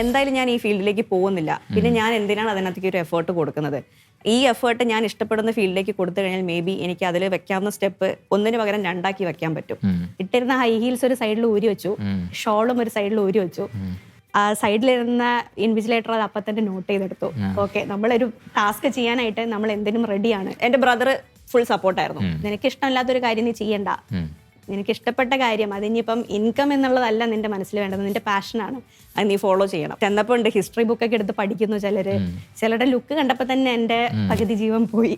എന്തായാലും ഞാൻ ഈ ഫീൽഡിലേക്ക് പോകുന്നില്ല. പിന്നെ ഞാൻ എന്തിനാണ് അതിനകത്തേക്ക് ഒരു എഫേർട്ട് കൊടുക്കുന്നത്? ഈ എഫേർട്ട് ഞാൻ ഇഷ്ടപ്പെടുന്ന ഫീൽഡിലേക്ക് കൊടുത്തു കഴിഞ്ഞാൽ മേ ബി എനിക്ക് അതിൽ വെക്കാവുന്ന സ്റ്റെപ്പ് ഒന്നിന് പകരം രണ്ടാക്കി വെക്കാൻ പറ്റും. ഇട്ടിരുന്ന ഹൈ ഹീൽസ് ഒരു സൈഡിൽ ഊരി വെച്ചു. ഷോളും ഒരു സൈഡിൽ ഊരി വെച്ചു. ആ സൈഡിലിരുന്ന ഇൻവിജിലേറ്റർ അത് അപ്പം തന്നെ നോട്ട് ചെയ്തെടുത്തു. ഓക്കെ നമ്മളൊരു ടാസ്ക് ചെയ്യാനായിട്ട് നമ്മൾ എന്തിനും റെഡിയാണ് എന്റെ ബ്രദർ ഫുൾ സപ്പോർട്ടായിരുന്നു നിനക്ക് ഇഷ്ടമില്ലാത്തൊരു കാര്യം നീ ചെയ്യണ്ട. നിനക്ക് ഇഷ്ടപ്പെട്ട കാര്യം അതിനിപ്പം ഇൻകം എന്നുള്ളതല്ല നിന്റെ മനസ്സിൽ വേണ്ടത് നിന്റെ പാഷനാണ് അത് നീ ഫോളോ ചെയ്യണം. ചെന്നപ്പോൾ ഉണ്ട് ഹിസ്റ്ററി ബുക്കൊക്കെ എടുത്ത് പഠിക്കുന്നു ചിലര്. ചിലരുടെ ലുക്ക് കണ്ടപ്പോൾ തന്നെ എന്റെ പകുതി ജീവൻ പോയി.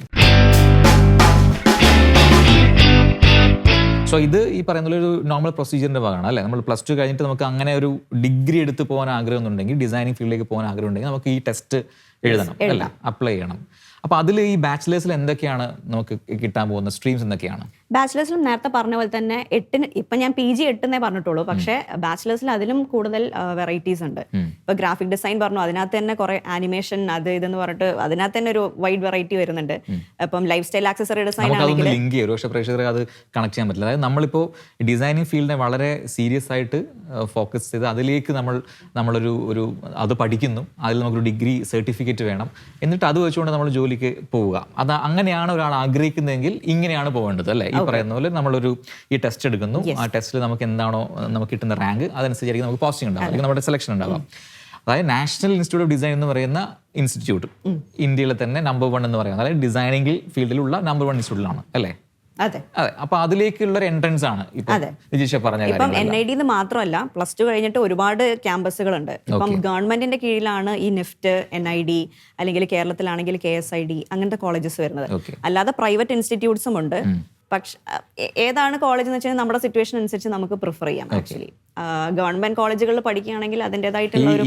സോ ഇത് ഈ പറയുന്ന ഒരു നോർമൽ പ്രൊസീജിയറിന്റെ ഭാഗമാണ് അല്ലേ? നമ്മൾ പ്ലസ് ടു കഴിഞ്ഞിട്ട് നമുക്ക് അങ്ങനെ ഒരു ഡിഗ്രി എടുത്ത് പോകാൻ ആഗ്രഹം ഉണ്ടെങ്കിൽ ഡിസൈനിങ് ഫീൽഡിലേക്ക് പോകാൻ ആഗ്രഹം ഉണ്ടെങ്കിൽ നമുക്ക് ഈ ടെസ്റ്റ് എഴുതണം അല്ല? അപ്ലൈ ചെയ്യണം. അപ്പൊ അതിൽ ഈ ബാച്ചിലേഴ്സിൽ എന്തൊക്കെയാണ് നമുക്ക് കിട്ടാൻ പോകുന്ന സ്ട്രീംസ് എന്തൊക്കെയാണ്? ബാച്ചിലേഴ്സിലും നേരത്തെ പറഞ്ഞ പോലെ തന്നെ എട്ടിന് ഇപ്പം ഞാൻ പി ജി എട്ടെന്നേ പറഞ്ഞിട്ടുള്ളൂ. പക്ഷേ ബാച്ചിലേഴ്സിൽ അതിലും കൂടുതൽ വെറൈറ്റീസ് ഉണ്ട്. ഇപ്പൊ ഗ്രാഫിക് ഡിസൈൻ പറഞ്ഞു അതിനകത്ത് തന്നെ കുറെ ആനിമേഷൻ അത് ഇതെന്ന് പറഞ്ഞിട്ട് അതിനകത്ത് തന്നെ ഒരു വൈഡ് വെറൈറ്റി വരുന്നുണ്ട്. ഇപ്പം ലൈഫ് സ്റ്റൈൽ ആക്സസറി ഡിസൈൻ ആണെങ്കിൽ ലിങ്ക് ചെയ്യും പക്ഷേ പ്രേക്ഷകർ അത് കണക്ട് ചെയ്യാൻ പറ്റില്ല. അതായത് നമ്മളിപ്പോ ഡിസൈനിങ് ഫീൽഡിനെ വളരെ സീരിയസ് ആയിട്ട് ഫോക്കസ് ചെയ്ത് അതിലേക്ക് നമ്മൾ നമ്മളൊരു ഒരു അത് പഠിക്കുന്നു. അതിൽ നമുക്കൊരു ഡിഗ്രി സർട്ടിഫിക്കറ്റ് വേണം. എന്നിട്ട് അത് വെച്ചുകൊണ്ട് നമ്മൾ ജോലിക്ക് പോവുക. അത് അങ്ങനെയാണ് ഒരാൾ ആഗ്രഹിക്കുന്നതെങ്കിൽ ഇങ്ങനെയാണ് പോകേണ്ടത് അല്ലേ? ഈ പറയുന്ന പോലെ നമ്മളൊരു ഈ ടെസ്റ്റ് എടുക്കുന്നു. ആ ടെസ്റ്റിൽ നമുക്ക് എന്താണോ നമുക്ക് കിട്ടുന്ന റാങ്ക് അതനുസരിച്ചായിരിക്കും നമുക്ക് പോസ്റ്റിംഗ് ഉണ്ടാവും അല്ലെങ്കിൽ നമ്മുടെ സെലക്ഷൻ ഉണ്ടാവാം അതായത് നാഷണൽ ഇൻസ്റ്റിറ്റ്യൂട്ട് ഓഫ് ഡിസൈൻ എന്ന് പറയുന്ന ഇൻസ്റ്റിറ്റ്യൂട്ട് ഇന്ത്യയിലെ തന്നെ നമ്പർ വൺ എന്ന് പറയുന്നത്. അതായത് ഡിസൈനിങ് ഫീൽഡിലുള്ള നമ്പർ വൺ ഇൻസ്റ്റിറ്റ്യൂട്ടിലാണ് അല്ലേ? അതെ. അതെ അപ്പൊ അതിലേക്കുള്ള ഒരു എൻട്രൻസ് ആണ് രജിഷ പറഞ്ഞ ഇപ്പം എൻ ഐ ഡി മാത്രമല്ല പ്ലസ് ടു കഴിഞ്ഞിട്ട് ഒരുപാട് ക്യാമ്പസുകളുണ്ട് ഇപ്പം ഗവൺമെന്റിന്റെ കീഴിലാണ് ഈ നെഫ്റ്റ് എൻ ഐ ഡി അല്ലെങ്കിൽ കേരളത്തിലാണെങ്കിൽ കെ എസ് ഐ ഡി അങ്ങനത്തെ കോളേജസ് വരുന്നത്. അല്ലാതെ പ്രൈവറ്റ് ഇൻസ്റ്റിറ്റ്യൂട്ട്സും ഉണ്ട്. പക്ഷെ ഏതാണ് കോളേജ് എന്ന് വെച്ചാൽ നമ്മുടെ സിറ്റുവേഷൻ അനുസരിച്ച് നമുക്ക് പ്രിഫർ ചെയ്യാം ആക്ച്വലി ഗവൺമെന്റ് കോളേജുകളിൽ പഠിക്കുകയാണെങ്കിൽ അതിന്റെതായിട്ടുള്ള ഒരു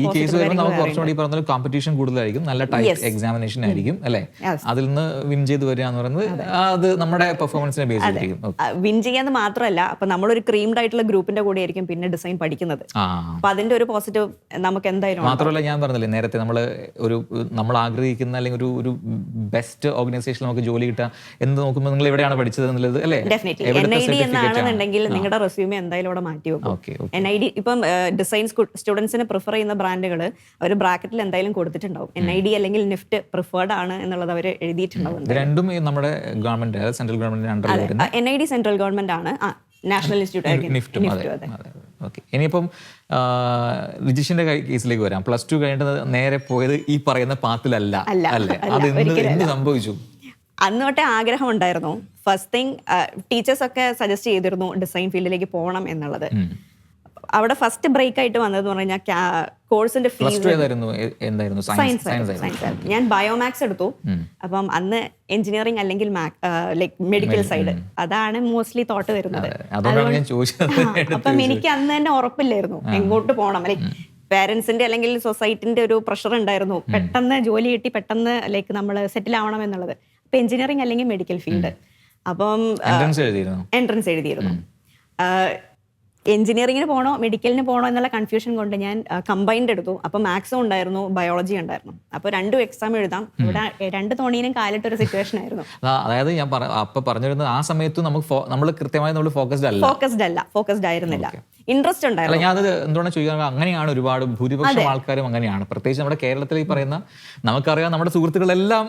കോമ്പറ്റീഷൻ കൂടുതലായിരിക്കും. നല്ല ടൈപ്പ് എക്സാമിനേഷൻ ആയിരിക്കും അല്ലേ? അതിൽ നിന്ന് വിൻ ചെയ്ത് വരിക എന്ന് പറയുന്നത് അത്. നമ്മുടെ പെർഫോമൻസിനെ ബേസ് ചെയ്തിരിക്കും. വിൻ ചെയ്യാന്ന് മാത്രമല്ല അപ്പൊ നമ്മളൊരു ക്രീംഡ് ആയിട്ടുള്ള ഗ്രൂപ്പിന്റെ കൂടെ ആയിരിക്കും പിന്നെ ഡിസൈൻ പഠിക്കുന്നത്. അപ്പൊ അതിന്റെ ഒരു പോസിറ്റീവ് നമുക്ക് എന്തായാലും മാത്രമല്ല ഞാൻ പറഞ്ഞില്ലേ നേരത്തെ നമ്മൾ ഒരു നമ്മൾ ആഗ്രഹിക്കുന്ന അല്ലെങ്കിൽ ഒരു ഒരു ബെസ്റ്റ് ഓർഗനൈസേഷൻ നമുക്ക് ജോലി കിട്ടുക എന്ന് നോക്കുമ്പോൾ നിങ്ങൾ എവിടെയാണ് പഠിച്ചത് എന്നുള്ളത് അല്ലേ? ഡെഫിനറ്റ്ലി എൻ ഐ ഡി എന്നാണെന്നുണ്ടെങ്കിൽ നിങ്ങളുടെ റെസ്യൂമെ എന്തായാലും അവിടെ മാറ്റി വെക്കും. എൻ ഐ ഡി ഇപ്പം ഡിസൈൻ സ്റ്റുഡൻസിന് പ്രിഫർ ചെയ്യുന്ന ബ്രാൻഡുകൾ അവർ ബ്രാക്കറ്റിൽ എന്തായാലും കൊടുത്തിട്ടുണ്ടാവും. എൻ ഐ ഡി അല്ലെങ്കിൽ നിഫ്റ്റ് പ്രിഫേർഡ് ആണ് എന്നുള്ളത് അവർ എഴുതിയിട്ടുണ്ടാവും രണ്ടും നമ്മുടെ ഗവൺമെന്റ് സെൻട്രൽ വരുന്ന N I D central government ആണ്. നാഷണൽ ഇൻസ്റ്റിറ്റ്യൂട്ട് നിഫ്റ്റും ഓക്കെ. ഇനിയിപ്പം റിജിഷിന്റെ കേസിലേക്ക് വരാം. പ്ലസ് ടു കഴിഞ്ഞിട്ട് നേരെ പോയത് ഈ പറയുന്ന പാത്തിലല്ല. അല്ല, അല്ലേ? അല്ല, അത് എന്ത് സംഭവിച്ചു? അന്നോട്ടെ ആഗ്രഹം ഉണ്ടായിരുന്നു. ഫസ്റ്റ് തിങ് ടീച്ചേഴ്സ് ഒക്കെ സജസ്റ്റ് ചെയ്തിരുന്നു ഡിസൈൻ ഫീൽഡിലേക്ക് പോകണം എന്നുള്ളത്. അവിടെ ഫസ്റ്റ് ബ്രേക്ക് ആയിട്ട് വന്നതെന്ന് പറഞ്ഞു കഴിഞ്ഞാൽ കോഴ്സിന്റെ ഫീസ് സയൻസ് ഞാൻ ബയോമാക്സ് എടുത്തു. അപ്പം അന്ന് എഞ്ചിനീയറിംഗ് അല്ലെങ്കിൽ ലൈക് മെഡിക്കൽ സൈഡ് അതാണ് മോസ്റ്റ്ലി തോട്ട് വരുന്നത്. അപ്പം എനിക്ക് അന്ന് തന്നെ ഉറപ്പില്ലായിരുന്നു. എങ്ങോട്ട് പോകണം? ലൈക് പേരൻസിന്റെ അല്ലെങ്കിൽ സൊസൈറ്റിന്റെ ഒരു പ്രഷർ ഉണ്ടായിരുന്നു. പെട്ടെന്ന് ജോലി കിട്ടി പെട്ടെന്ന് ലൈക്ക് നമ്മൾ സെറ്റിൽ ആവണം എന്നുള്ളത്. അപ്പൊ എഞ്ചിനീയറിംഗ് അല്ലെങ്കിൽ മെഡിക്കൽ ഫീൽഡ് അപ്പം എൻട്രൻസ് എഴുതിയിരുന്നു? എഞ്ചിനീയറിംഗിന് പോകണോ മെഡിക്കലിന് പോകണോ എന്നുള്ള കൺഫ്യൂഷൻ കൊണ്ട് ഞാൻ കമ്പൈൻഡ് എടുത്തു. അപ്പോൾ മാത്സും ഉണ്ടായിരുന്നു ബയോളജി ഉണ്ടായിരുന്നു. അപ്പോൾ രണ്ടും എക്സാം എഴുതാം. ഇവിടെ രണ്ട് തോണീനും കാലിട്ട് ഒരു സിറ്റുവേഷൻ ആയിരുന്നു. അതാ- അതായത് ഞാൻ അപ്പൊ പറഞ്ഞിരുന്നത് ആ സമയത്ത് നമുക്ക് നമ്മൾ കൃത്യമായി നമ്മൾ ഫോക്കസ്ഡ് അല്ല. ഫോക്കസ്ഡ് അല്ല ഫോക്കസ്ഡ് ആയിരുന്നില്ല. ഇൻട്രസ്റ്റ് ഉണ്ടായിരുന്നു. ഞാൻ അത് എന്തുകൊണ്ടാണ് ചോദിക്കുന്നത് അങ്ങനെയാണ് ഒരുപാട് ഭൂരിപക്ഷം ആൾക്കാരും അങ്ങനെയാണ്. പ്രത്യേകിച്ച് നമ്മുടെ കേരളത്തിൽ ഈ പറയുന്ന നമുക്കറിയാം നമ്മുടെ സുഹൃത്തുക്കളെല്ലാം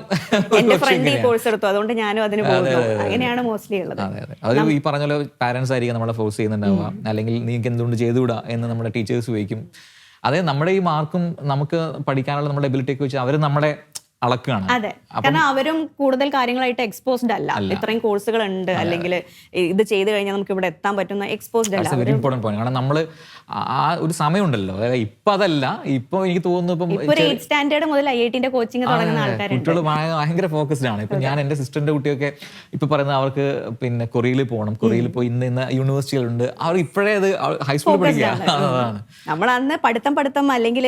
എന്റെ ഫ്രണ്ട് ഈ കോഴ്സ് എടുത്തു. അതുകൊണ്ട് ഞാനും അതിന് പോകുന്നു. അങ്ങനെയാണ് മോസ്റ്റ്ലി ഉള്ളത്. അതെ ഈ പറഞ്ഞ പോലെ പാരന്റ്സ് ആയിരിക്കും നമ്മളെ ഫോഴ്സ് ചെയ്യുന്നുണ്ടാവുക. അല്ലെങ്കിൽ നീക്ക് എന്തുകൊണ്ട് ചെയ്തുകൂടാ എന്ന് നമ്മുടെ ടീച്ചേഴ്സ് ചോദിക്കും. അതെ നമ്മുടെ ഈ മാർക്കും നമുക്ക് പഠിക്കാനുള്ള നമ്മുടെ എബിലിറ്റിയൊക്കെ വെച്ച് അവർ നമ്മളെ അളക്കുകയാണ്. അതെ. കാരണം അവരും കൂടുതൽ കാര്യങ്ങളായിട്ട് എക്സ്പോസ്ഡ് അല്ല. ഇത്രയും കോഴ്സുകൾ ഉണ്ട് അല്ലെങ്കിൽ ഇത് ചെയ്ത് കഴിഞ്ഞാൽ നമുക്ക് ഇവിടെ എത്താൻ പറ്റുന്ന എക്സ്പോസ്ഡ് അല്ല. വെരി ഇമ്പോർട്ടന്റ് പോയിന്റ് കാരണം നമ്മൾ ആ ഒരു സമയമുണ്ടല്ലോ. അതായത് ഇപ്പൊ അതല്ല. ഇപ്പൊ എനിക്ക് തോന്നുന്നു ഇപ്പം സ്റ്റാൻഡേർഡ് മുതൽ ഐ ഐ ടിന്റെ കോച്ചിങ് തുടങ്ങുന്ന ആൾക്കാരുണ്ട്. കുട്ടികൾ ഭയങ്കര ഫോക്കസ്ഡ് ആണ്. ഇപ്പൊ ഞാൻ എന്റെ സിസ്റ്ററിന്റെ കുട്ടിയൊക്കെ ഇപ്പൊ പറയുന്നത് അവർക്ക് പിന്നെ കൊറിയയിൽ പോകണം. കൊറിയയിൽ പോയി ഇന്ന് ഇന്ന് യൂണിവേഴ്സിറ്റികളുണ്ട് അവർ ഇപ്പോഴേ അത് ഹൈസ്കൂളിൽ പഠിക്കുകയാണ് നമ്മൾ അന്ന് പഠിത്തം പഠിത്തം അല്ലെങ്കിൽ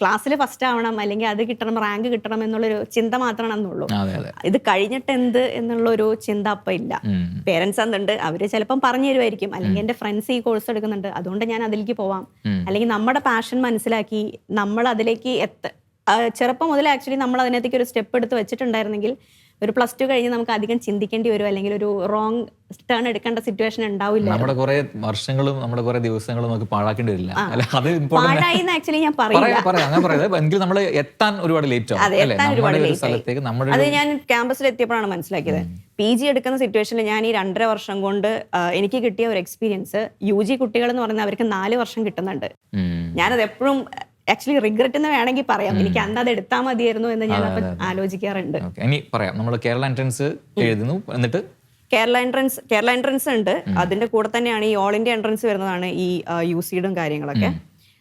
ക്ലാസ്സിൽ ഫസ്റ്റ് ആവണം. അല്ലെങ്കിൽ അത് കിട്ടണം റാങ്ക് കിട്ടണം എന്നുള്ളൊരു ചിന്ത മാത്രമാണ് എന്നുള്ളൂ ഇത് കഴിഞ്ഞിട്ട് എന്ത് എന്നുള്ള ഒരു ചിന്ത അപ്പം ഇല്ല. പേരൻസ് എന്തുണ്ട്? അവർ ചിലപ്പം പറഞ്ഞു തരുമായിരിക്കും അല്ലെങ്കിൽ എന്റെ ഫ്രണ്ട്സ് ഈ കോഴ്സ് എടുക്കുന്നുണ്ട്. അതുകൊണ്ട് ഞാൻ അതിലേക്ക് പോവാം. അല്ലെങ്കിൽ നമ്മുടെ പാഷൻ മനസ്സിലാക്കി നമ്മൾ അതിലേക്ക് എത്ത ചെറുപ്പം മുതൽ ആക്ച്വലി നമ്മൾ അതിനകത്തേക്ക് ഒരു സ്റ്റെപ്പ് എടുത്ത് വെച്ചിട്ടുണ്ടായിരുന്നെങ്കിൽ ഒരു പ്ലസ് ടു കഴിഞ്ഞ് നമുക്ക് അധികം ചിന്തിക്കേണ്ടി വരും അല്ലെങ്കിൽ ഒരു റോങ് ടേൺ എടുക്കേണ്ട സിറ്റുവേഷൻ ഉണ്ടാവില്ല. നമ്മുടെ കുറെ വർഷങ്ങളും നമ്മുടെ കുറെ ദിവസങ്ങളും നമുക്ക് പാഴാക്കേണ്ടി വരില്ല. അത് ഇമ്പോർട്ടന്റ് പാഴായി ആക്ച്വലി ഞാൻ പറയുന്നത് നമ്മൾ എത്താൻ ഒരുപാട് ലേറ്റ് ആവും. അത് ഞാൻ ക്യാമ്പസിൽ എത്തിയപ്പോഴാണ് മനസ്സിലാക്കിയത്. പി ജി എടുക്കുന്ന സിറ്റുവേഷനിൽ ഞാൻ ഈ രണ്ടര വർഷം കൊണ്ട് എനിക്ക് കിട്ടിയ ഒരു എക്സ്പീരിയൻസ് യു ജി കുട്ടികൾ എന്ന് പറഞ്ഞാൽ അവർക്ക് നാല് വർഷം കിട്ടുന്നുണ്ട്. ഞാനത് എപ്പോഴും ആക്ച്വലി റിഗ്രറ്റ് എന്ന് വേണമെങ്കിൽ പറയാം. എനിക്ക് അന്ന് അത് എടുത്താൽ മതിയായിരുന്നു എന്ന് ഞാൻ ആലോചിക്കാറുണ്ട്. ഇനി പറയാം. നമ്മൾ കേരള എൻട്രൻസ് എഴുതുന്നു. എന്നിട്ട്? കേരള എൻട്രൻസ് കേരള എൻട്രൻസ് ഉണ്ട്. അതിന്റെ കൂടെ തന്നെയാണ് ഈ ഓൾ ഇന്ത്യ എൻട്രൻസ് വരുന്നതാണ് ഈ യു സിയുടെ കാര്യങ്ങളൊക്കെ.